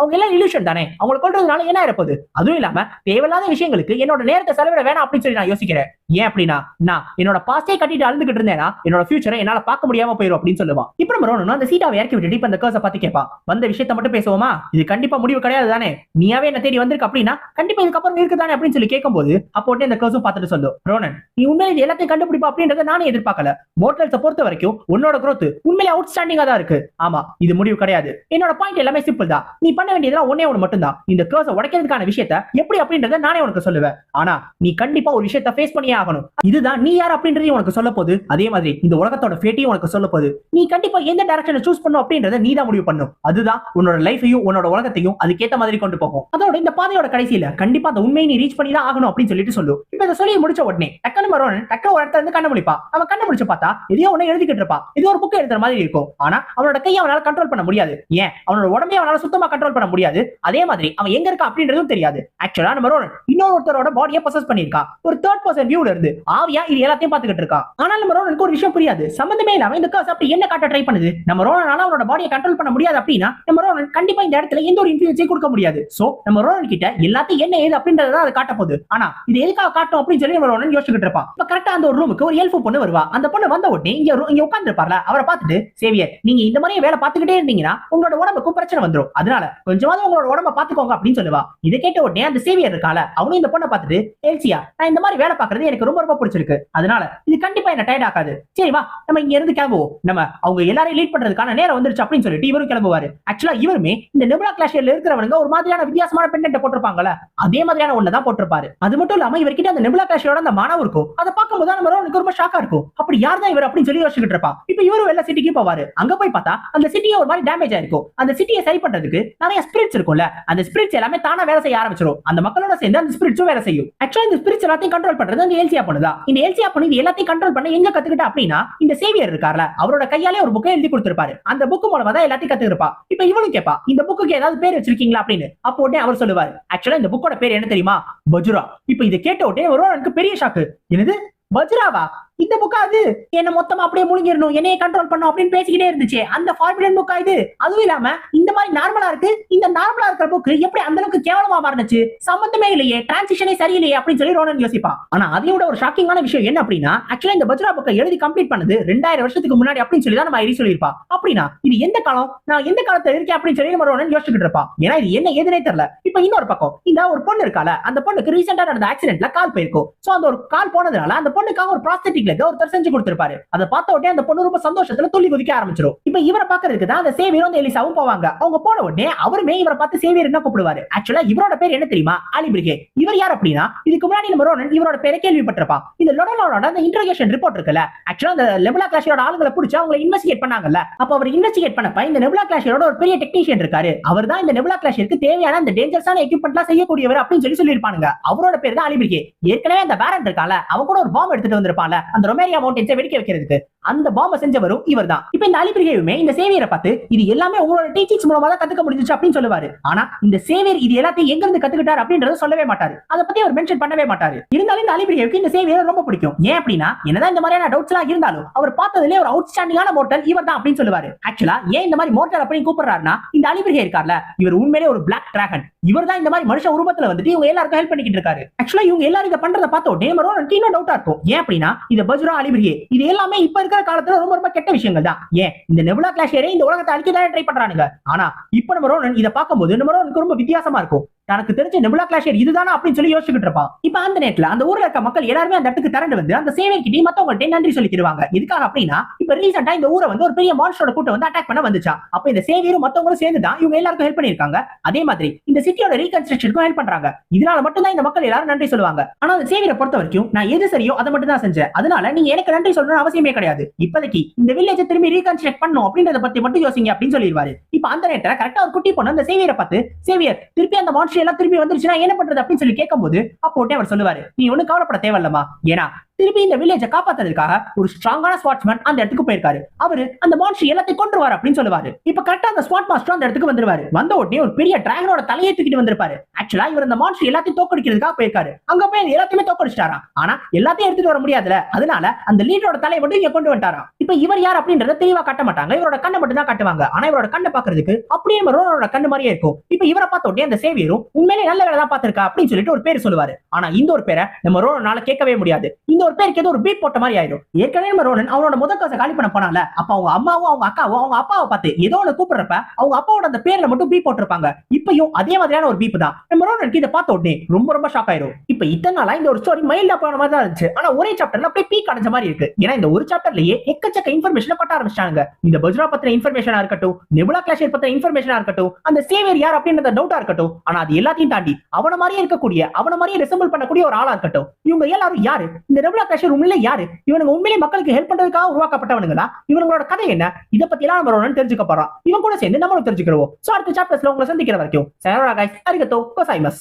அவங்க எல்லாம் இல்யூஷன் தானே. அவங்களை கொண்டதுனால என்ன இருப்பது அதுவும் இல்லாம தேவையில்லாத விஷயங்களுக்கு என்னோட நேரத்தை செலவிட வேணாம் அப்படின்னு சொல்லி நான் யோசிக்கிறேன். ஏன் அப்படின்னா நான் என்னோட பாஸ்டே கட்டிட்டு அழுதுகிட்டு இருந்தேனா என்னோட ஃபியூச்சரை என்னால பார்க்க முடியாம போயிடும் அப்படின்னு சொல்லுவான். இப்ப நம்ம ரோனனும் அந்த சீட்டாவை இறக்கி விட்டுட்டு இப்ப அந்த கேர்ஸை பத்தி கேட்பான். வந்த விஷயத்த மட்டும் பேசுவோமா? இது கண்டிப்பா முடிவு கிடையாது தானே? நீயாவே என்ன தேடி வந்திருக்க அப்படின்னா கண்டிப்பா இதுக்கப்புறம் இருக்குதானே அப்படின்னு சொல்லி கேட்கும்போது அப்போ உடனே அந்த கேர்ஸும் பார்த்துட்டு சொல்லும் ரோனன் நீ உண்மையில இது எல்லாத்தையும் கண்டுபிடிப்பா? அப்படின்றத நானே எதிர்பார்க்கல. மோட்டல்ஸை பொறுத்த வரைக்கும் உன்னோட குரோத் உண்மையிலே அவுட் ஸ்டாண்டிங்கா தான் இருக்கு. ஆமா இது முடிவு கிடையாது. என்னோட பாயிண்ட் எல்லாமே சிம்பிள் தான். நீ பண்ண வேண்டியதெல்லாம் ஒன்னே ஒன்று மட்டும்தான். இந்த கேர்ஸை உடைக்கிறதுக்கான விஷயத்த எப்படி அப்படின்றத நானே உனக்கு சொல்லுவேன். ஆனா நீ கண்டிப்பா ஒரு விஷயத்த ஃபேஸ் பண்ணியா ஆகணும். இதுதான் நீ யார் அப்படின்றதையும் உனக்கு சொல்ல போது அதே மாதிரி இந்த உலகத்தோட ஃபேட்டையும் உனக்கு சொல்ல போது நீ கண்டிப்பா எந்த டைரக்ஷனை சூஸ் பண்ணும் அப்படின்றத நீ தான் முடிவு பண்ணும் அதுதான் உன்னோட லைஃபையும் உன்னோட உலகத்தையும் அதுக்கேத்த மாதிரி கொண்டு போகும். அதோட இந்த பாதையோட கடைசியில கண்டிப்பா அந்த உண்மையை நீ ரீச் பண்ணி தான் ஆகணும் அப்படின்னு சொல்லிட்டு சொல்லு. இப்ப இதை சொல்லி முடிச்ச உடனே டக்குனு மரோன் டக்கு ஒரு இடத்துல இருந்து கண்ணு முடிப்பா. அவன் கண்ணு முடிச்சு பார்த்தா எதையோ ஒன்னு எழுதிக்கிட்டு இருப்பா. இது ஒரு புக்கு எழுதுற மாதிரி இருக்கும். ஆனா அவனோட கையை அவனால கண்ட்ரோல் பண்ண முடியாது. ஏன்? அவனோட உடம்பை அவனால சுத்தமா கண்ட்ரோல் பண்ண முடியாது. அதே மாதிரி அவன் எங்க இருக்கா அப்படின்றதும் தெரியாது. ஆக்சுவலா நம்ம இன்னொருத்தரோட பாடியை பசஸ் பண்ணிருக்கா ஒரு தேர்ட் பர்சன் வியூல உடம்புல இருந்து ஆவியா இது எல்லாத்தையும் பாத்துக்கிட்டு இருக்கா ஆனா நம்ம ரோனனுக்கு ஒரு விஷயம் புரியாது. சம்பந்தமே இல்லாம இந்த காசு அப்படி என்ன காட்ட ட்ரை பண்ணுது? நம்ம ரோனனால அவனோட பாடியை கண்ட்ரோல் பண்ண முடியாது அப்படின்னா நம்ம ரோனன் கண்டிப்பா இந்த இடத்துல எந்த ஒரு இன்ஃபுளுன்ஸையும் கொடுக்க முடியாது. சோ நம்ம ரோனன் கிட்ட எல்லாத்தையும் என்ன ஏது அப்படின்றத அதை காட்ட போகுது. ஆனா இது எதுக்காக காட்டும் அப்படின்னு சொல்லி நம்ம ரோனன் யோசிச்சுட்டு இருப்பான். இப்ப கரெக்டா அந்த ஒரு ரூமுக்கு ஒரு எல்ஃபு பொண்ணு வருவா. அந்த பொண்ணு வந்த உடனே இங்க இங்க உட்காந்துருப்பார்ல அவரை பார்த்துட்டு சேவியர் நீங்க இந்த மாதிரியே வேலை பார்த்துக்கிட்டே இருந்தீங்கன்னா உங்களோட உடம்புக்கும் பிரச்சனை வந்துடும் அதனால கொஞ்சமாவது உங்களோட உடம்ப பாத்துக்கோங்க அப்படின்னு சொல்லுவா. இதை கேட்ட உடனே அந்த சேவியர் இருக்கால அவனும் இந்த பொண்ணை பார்த்துட்டு எல்சியா நான் இந்த மாதிரி வேலை பாக்குறது எனக்கு ரொம்ப ரொம்ப பிடிச்சிருக்கு. அதனால இது கண்டிப்பா என்ன டயர்ட் ஆகாது சரி வா நம்ம இங்க இருந்து கிளம்புவோம். நம்ம அவங்க எல்லாரையும் லீட் பண்றதுக்கான நேரம் வந்துருச்சு அப்படின்னு சொல்லிட்டு இவரும் கிளம்புவாரு. ஆக்சுவலா இவருமே இந்த நிபுலா கிளாஷியர்ல இருக்கிறவங்க ஒரு மாதிரியான வித்தியாசமான பெண்டன்ட் போட்டிருப்பாங்கல்ல அதே மாதிரியான ஒண்ணு தான் போட்டிருப்பாரு. அது மட்டும் இல்லாம இவர்கிட்ட அந்த நிபுலா கிளாஷியோட அந்த மனம் இருக்கும். அதை பார்க்கும்போது நம்ம அவனுக்கு ரொம்ப ஷாக்கா இருக்கும். அப்படி யார் தான் இவர் அப்படின்னு சொல்லி யோசிச்சுட்டு இருப்பான். இப்போ இவரும் எல்லா சிட்டிக்கு போவாரு. அங்க போய் பார்த்தா அந்த சிட்டியே ஒரு மாதிரி டேமேஜ் ஆயிருக்கும். அந்த சிட்டியை சரி பண்றதுக்கு நிறைய ஸ்பிரிட்ஸ் இருக்கும்ல. அந்த ஸ்பிரிட்ஸ் எல்லாமே தானா வேலை செய்ய ஆரம்பிச்சிடும் அந்த மக்களோட சேர்ந்து அந்த ஸ்பிரிட்ஸும் வேலை செய்யும். ஆக்சுவலா இந்த ஸ்பிரிட்ஸ் எல்லாத்தையும் கண்ட்ரோல் பண்றது அந்த ஏல்சியா பண்ணுதா? இந்த ஏல்சியா பண்ணி இது எல்லாத்தையும் கண்ட்ரோல் பண்ண எங்க கத்துக்கிட்டா அப்படின்னா இந்த சேவியர் இருக்கார்ல அவரோட கையாலே ஒரு புக்கை எழுதி கொடுத்திருப்பாரு. அந்த புக் மூலமா தான் எல்லாத்தையும் கத்துக்கிருப்பா. இப்ப இவனும் கேப்பா இந்த புக்கு ஏதாவது பேர் வச்சிருக்கீங்களா அப்படின்னு? அப்போ உடனே அவர் சொல்லுவாரு ஆக்சுவலா இந்த புக்கோட பேர் என்ன தெரியுமா? பஜுரா. இப்ப இதை கேட்ட உடனே ஒரு எனக்கு பெரிய ஷாக்கு என்னது? வஜ்ராவா இந்த புக்கா அது? என்ன மொத்தமா அப்படியே முழுங்கிடணும் என்னைய கண்ட்ரோல் பண்ணும் அப்படின்னு பேசிக்கிட்டே இருந்துச்சு. அந்த ஃபார்முலன் புக்கா இது? அதுவும் இல்லாம இந்த மாதிரி நார்மலா இருக்கு. இந்த நார்மலா இருக்கிற புக்கு எப்படி அந்த அளவுக்கு கேவலமா மாறினுச்சு? சம்பந்தமே இல்லையே. டிரான்சிஷனே சரியில்லையே அப்படின்னு சொல்லி ரோனன் யோசிப்பா ஆனா அதை விட ஒரு ஷாக்கிங்கான விஷயம் என்ன அப்படின்னா ஆக்சுவலா இந்த பஜ்ரா புக்கை எழுதி கம்ப்ளீட் பண்ணது ரெண்டாயிரம் வருஷத்துக்கு முன்னாடி அப்படின்னு சொல்லி தான் நம்ம ஐடி சொல்லியிருப்பா அப்படின்னா இது எந்த காலம்? நான் எந்த காலத்துல இருக்கேன் அப்படின்னு சொல்லி நம்ம ரோனன் யோசிச்சுட்டு இருப்பா ஏன்னா இது என்ன எதுனே தெரியல. இப்ப இன்னொரு பக்கம் இந்த ஒரு பொண்ணு இருக்கால அந்த பொண்ணுக்கு ரீசெண்டா நடந்த ஆக்சிடென்ட்ல கால் போயிருக்கும். சோ அந்த ஒரு கால் போனதுனால அந்த பொண்ணுக்காக ஒரு ப்ராஸ்தட்டிக் லெக் ஒருத்தர் செஞ்சு கொடுத்திருப்பாரு. அதை பார்த்த உடனே அந்த பொண்ணு ரொம்ப சந்தோஷத்துல துள்ளி குதிக்க ஆரம்பிச்சிடும் இப்ப இவரை பாக்குறதுக்கு தான் அந்த சேவியரும் அந்த எலிசாவும் போவாங்க. அவங்க போன உடனே அவருமே இவரை பார்த்து சேவியர் என்ன கூப்பிடுவாரு? ஆக்சுவலா இவரோட பேர் என்ன தெரியுமா? அலிபிரிகே இவர் யார் அப்படின்னா இதுக்கு முன்னாடி நம்ம ரோனன் இவரோட பேரை கேள்விப்பட்டிருப்பான். இந்த லொடலோட அந்த இன்ட்ரோகேஷன் ரிப்போர்ட் இருக்குல்ல ஆக்சுவலா அந்த லெபலா கிளாஷியோட ஆளுங்களை பிடிச்சி அவங்க இன்வெஸ்டிகேட் பண்ணாங்கல்ல அப்ப அவர் இன்வெஸ்டிகேட் பண்ணப்ப இந்த நெபுலா கிளாஷரோட ஒரு பெரிய டெக்னீஷியன் இருக்காரு. அவர் தான் இந்த நெபுலா கிளாஷியருக்கு தேவையான அந்த டேஞ்சரஸான எக்யூப்மெண்ட்லாம் செய்யக்கூடியவர் அப்படின்னு சொல்லி சொல்லியிருப்பானுங்க. அவரோட பேர் தான் அலிபிரிகே ஏற்கனவே அந்த வேரண்ட் இருக்கால அவன் கூட ஒரு பாம்பு எடுத்துட்டு வந்திருப்பான்ல அந்த ரொமேரியா மவுண்டன்ஸை வெடிக்க வைக்கிறதுக்கு அந்த பாம்பை செஞ்சவரும் இவர் தான் இப்ப இந்த அலிபிரிகேயுமே இந்த சேவியரை பார்த்து இது எல்லாமே உங்களோட டீச்சிங்ஸ் மூலமா தான் கத்துக்க முடிஞ்சிச்சு அப்படின்னு சொல்லுவாரு. ஆனா இந்த சேவியர் இது எல்லாத்தையும் எங்க இருந்து கத்துக்கிட்டாரு அப்படின்றத சொல்லவே மாட்டாரு. அதை பத்தி அவர் மென்ஷன் பண்ணவே மாட்டாரு. இருந்தாலும் இந்த அலிபிரிகேவுக்கு இந்த சேவியர் ரொம்ப பிடிக்கும். ஏன் அப்படின்னா என்னதான் இந்த மாதிரியான டவுட்ஸ் எல்லாம் இருந்தாலும் அவர் பார்த்ததுலேயே ஒரு அவுட்ஸ்டாண்டிங்கான மோட்டல் இவர் தான் அப்படின்னு சொல்லுவாரு. ஆக்சுவலா ஏன் இந்த மாதிரி மோட்டல் அப்படின்னு கூப்பிடுறாருன்னா இந்த அலிபிரிகே இருக்கார்ல இவர் உண்மையிலே ஒரு பிளாக் டிராகன் இவர் தான் இந்த மாதிரி மனுஷ உருவத்துல வந்துட்டு இவங்க எல்லாருக்கும் ஹெல்ப் பண்ணிக்கிட்டு இருக்காரு. ஆக்சுவலா இவங்க எல்லாரும் இதை பண்றதை பார்த்தோம் டேமரோ இன்னும் டவுட்டா இருக்கும். ஏன் அப்படின்னா இது பஜ்ரா அலிபிரியே இது எல்லாமே இப்ப இருக்கிற காலத்துல ரொம்ப ரொம்ப கெட்ட விஷயங்கள் தான். ஏன்? இந்த நெபுலா கிளாஷியரே இந்த உலகத்தை அழிக்க தான் ட்ரை பண்றானுங்க. ஆனா இப்ப நம்ம ரோனன் இதை பார்க்கும்போது நம்ம ரோனுக்கு ரொம்ப வித்தியாசமா இருக்கும். தனக்கு தெரிஞ்ச நெபுலா கிளாஷியர் இதுதானா அப்படின்னு சொல்லி யோசிச்சுட்டு இருப்பான். இப்ப அந்த நேரத்துல அந்த ஊர்ல இருக்க மக்கள் எல்லாருமே அந்த இடத்துக்கு திரண்டு வந்து அந்த சேவைக்கிட்டே மத்தவங்கள்ட்ட நன்றி சொல்லிக்கிறாங்க எதுக்காக அப்படின்னா இப்ப ரீசெண்டா இந்த ஊரை வந்து ஒரு பெரிய மான்ஸ்டரோட கூட்டம் வந்து அட்டாக் பண்ண வந்துச்சா அப்ப இந்த சேவியரும் மத்தவங்களும் சேர்ந்து தான் இவங்க எல்லாருக்கும் ஹெல்ப் பண்ணிருக்காங்க அதே மாதிரி இந்த சிட்டியோட ரீகன்ஸ்ட்ரக்ஷனுக்கும் ஹெல்ப் பண்றாங்க. இதனால மட்டும் தான் இந்த மக்கள் எல்லாரும் நன்றி சொல்லுவாங்க. ஆனா அந்த சேவியரை பொறுத்த வரைக்கும் நான் எது சரியோ அதை மட்டும் தான் செஞ்சேன். அதனால நீங்க எனக்கு நன்றி சொல்லணும்னு அவசியமே கிடையாது. இப்போதைக்கு இந்த வில்லேஜை திரும்பி ரீகன்ஸ்ட்ரக்ட் பண்ணும் அப்படின்றத பத்தி மட்டும் யோசிங்க அப்படின்னு சொல்லிடுவாரு. இப்ப அந்த நேரத்துல கரெக்டா ஒரு குட்டி பொண்ணு அந்த சேவியரை பார்த்து சேவியர் திருப்பி அந்த மான்ஸ்டர் எல்லாம் திரும்பி வந்துருச்சுன்னா என்ன பண்றது அப்படின்னு சொல்லி கேட்கும்போது அப்போ அவர் சொல்லுவாரு நீ ஒன்னும் கவலைப்பட தேவையில்லமா ஏன்னா திருப்பி இந்த வில்லேஜை காப்பாத்துறதுக்காக ஒரு ஸ்ட்ராங்கான ஸ்வாட்ச்மேன் அந்த இடத்துக்கு போயிருக்காரு. அவரு அந்த மான்ஸ்டர் எல்லாத்தையும் கொண்டுருவாரு அப்படின்னு சொல்லுவாரு. இப்ப கரெக்டா அந்த ஸ்வாட் மாஸ்டர் அந்த இடத்துக்கு வந்துருவாரு. வந்த உடனே ஒரு பெரிய டிராகனோட தலையை தூக்கிட்டு வந்திருப்பாரு. ஆக்சுவலா இவர் அந்த மான்ஸ்டர் எல்லாத்தையும் தோக்கடிக்கிறதுக்காக போயிருக்காரு. அங்க போய் எல்லாத்தையுமே தோக்கடிச்சிட்டாரா? ஆனா எல்லாத்தையும் எடுத்துட்டு வர முடியாதுல அதனால அந்த லீடரோட தலையை மட்டும் இங்க கொண்டு வந்துட்டாரா? இப்ப இவர் யார் அப்படின்றத தெளிவா காட்ட மாட்டாங்க. இவரோட கண்ணை மட்டும் தான் காட்டுவாங்க. ஆனா இவரோட கண்ணை பாக்குறதுக்கு அப்படியே நம்ம ரோனோட கண்ணு மாதிரியே இருக்கும். இப்ப இவரை பார்த்த உடனே அந்த சேவியரும் உண்மையிலே நல்ல வேலை தான் பார்த்திருக்கா? அப்படின்னு சொல்லிட்டு ஒரு பேர் சொல்லுவாரு. ஆனா இந்த ஒரு பேரை நம்ம ரோனால கேட்கவே முடியாது. இந்த ஒரு பேருக்கு ஏதோ ஒரு பீட் போட்ட மாதிரி ஆயிடும். ஏற்கனவே நம்ம ரோலன் அவனோட முதல் காசை காலி பண்ண போனால அப்ப அவங்க அம்மாவும் அவங்க அக்காவும் அவங்க அப்பாவை பார்த்து ஏதோ ஒன்று கூப்பிடுறப்ப அவங்க அப்பாவோட அந்த பேர்ல மட்டும் பீப் போட்டிருப்பாங்க. இப்பயும் அதே மாதிரியான ஒரு பீப் தான். நம்ம ரோலனுக்கு இதை பார்த்த உடனே ரொம்ப ரொம்ப ஷாக் ஆயிரும். இப்ப இத்தனை நாளா இந்த ஒரு ஸ்டோரி மைல்டா போன மாதிரி தான் இருந்துச்சு. ஆனா ஒரே சாப்டர்ல அப்படியே பீக் அடைஞ்ச மாதிரி இருக்கு. ஏன்னா இந்த ஒரு சாப்டர்லயே எக்கச்சக்க இன்ஃபர்மேஷன் பட்ட ஆரம்பிச்சாங்க இந்த பஜ்ரா பத்தின இன்ஃபர்மேஷனா இருக்கட்டும் நெபுலா கிளாஷர் பத்தின இன்ஃபர்மேஷனா இருக்கட்டும் அந்த சேவியர் யார் அப்படின்றத டவுட்டா இருக்கட்டும் ஆனா அது எல்லாத்தையும் தாண்டி அவன மாதிரியே இருக்கக்கூடிய அவன மாதிரியே ரிசம்பிள் பண்ணக்கூடிய ஒரு ஆளா இருக்கட்டும் இவங்க எல்லாரும் யாரு? இந்த நெபுலா கிளாஷர் உண்மையிலே யாரு? இவனுங்க உண்மையிலே மக்களுக்கு ஹெல்ப் பண்றதுக்காக உருவாக்கப்பட்டவனுங்களா? இவங்களோட கதை என்ன? இதை பத்தி எல்லாம் நம்ம தெரிஞ்சுக்க போறோம் இவன் கூட சேர்ந்து நம்மளும் தெரிஞ்சுக்கிறோம் சோ அடுத்த சாப்டர்ஸ்ல உங்களை சந்திக்கிற வரைக்கும் சரவணா கைஸ் அரிகத்தோ கோசாய்மஸ்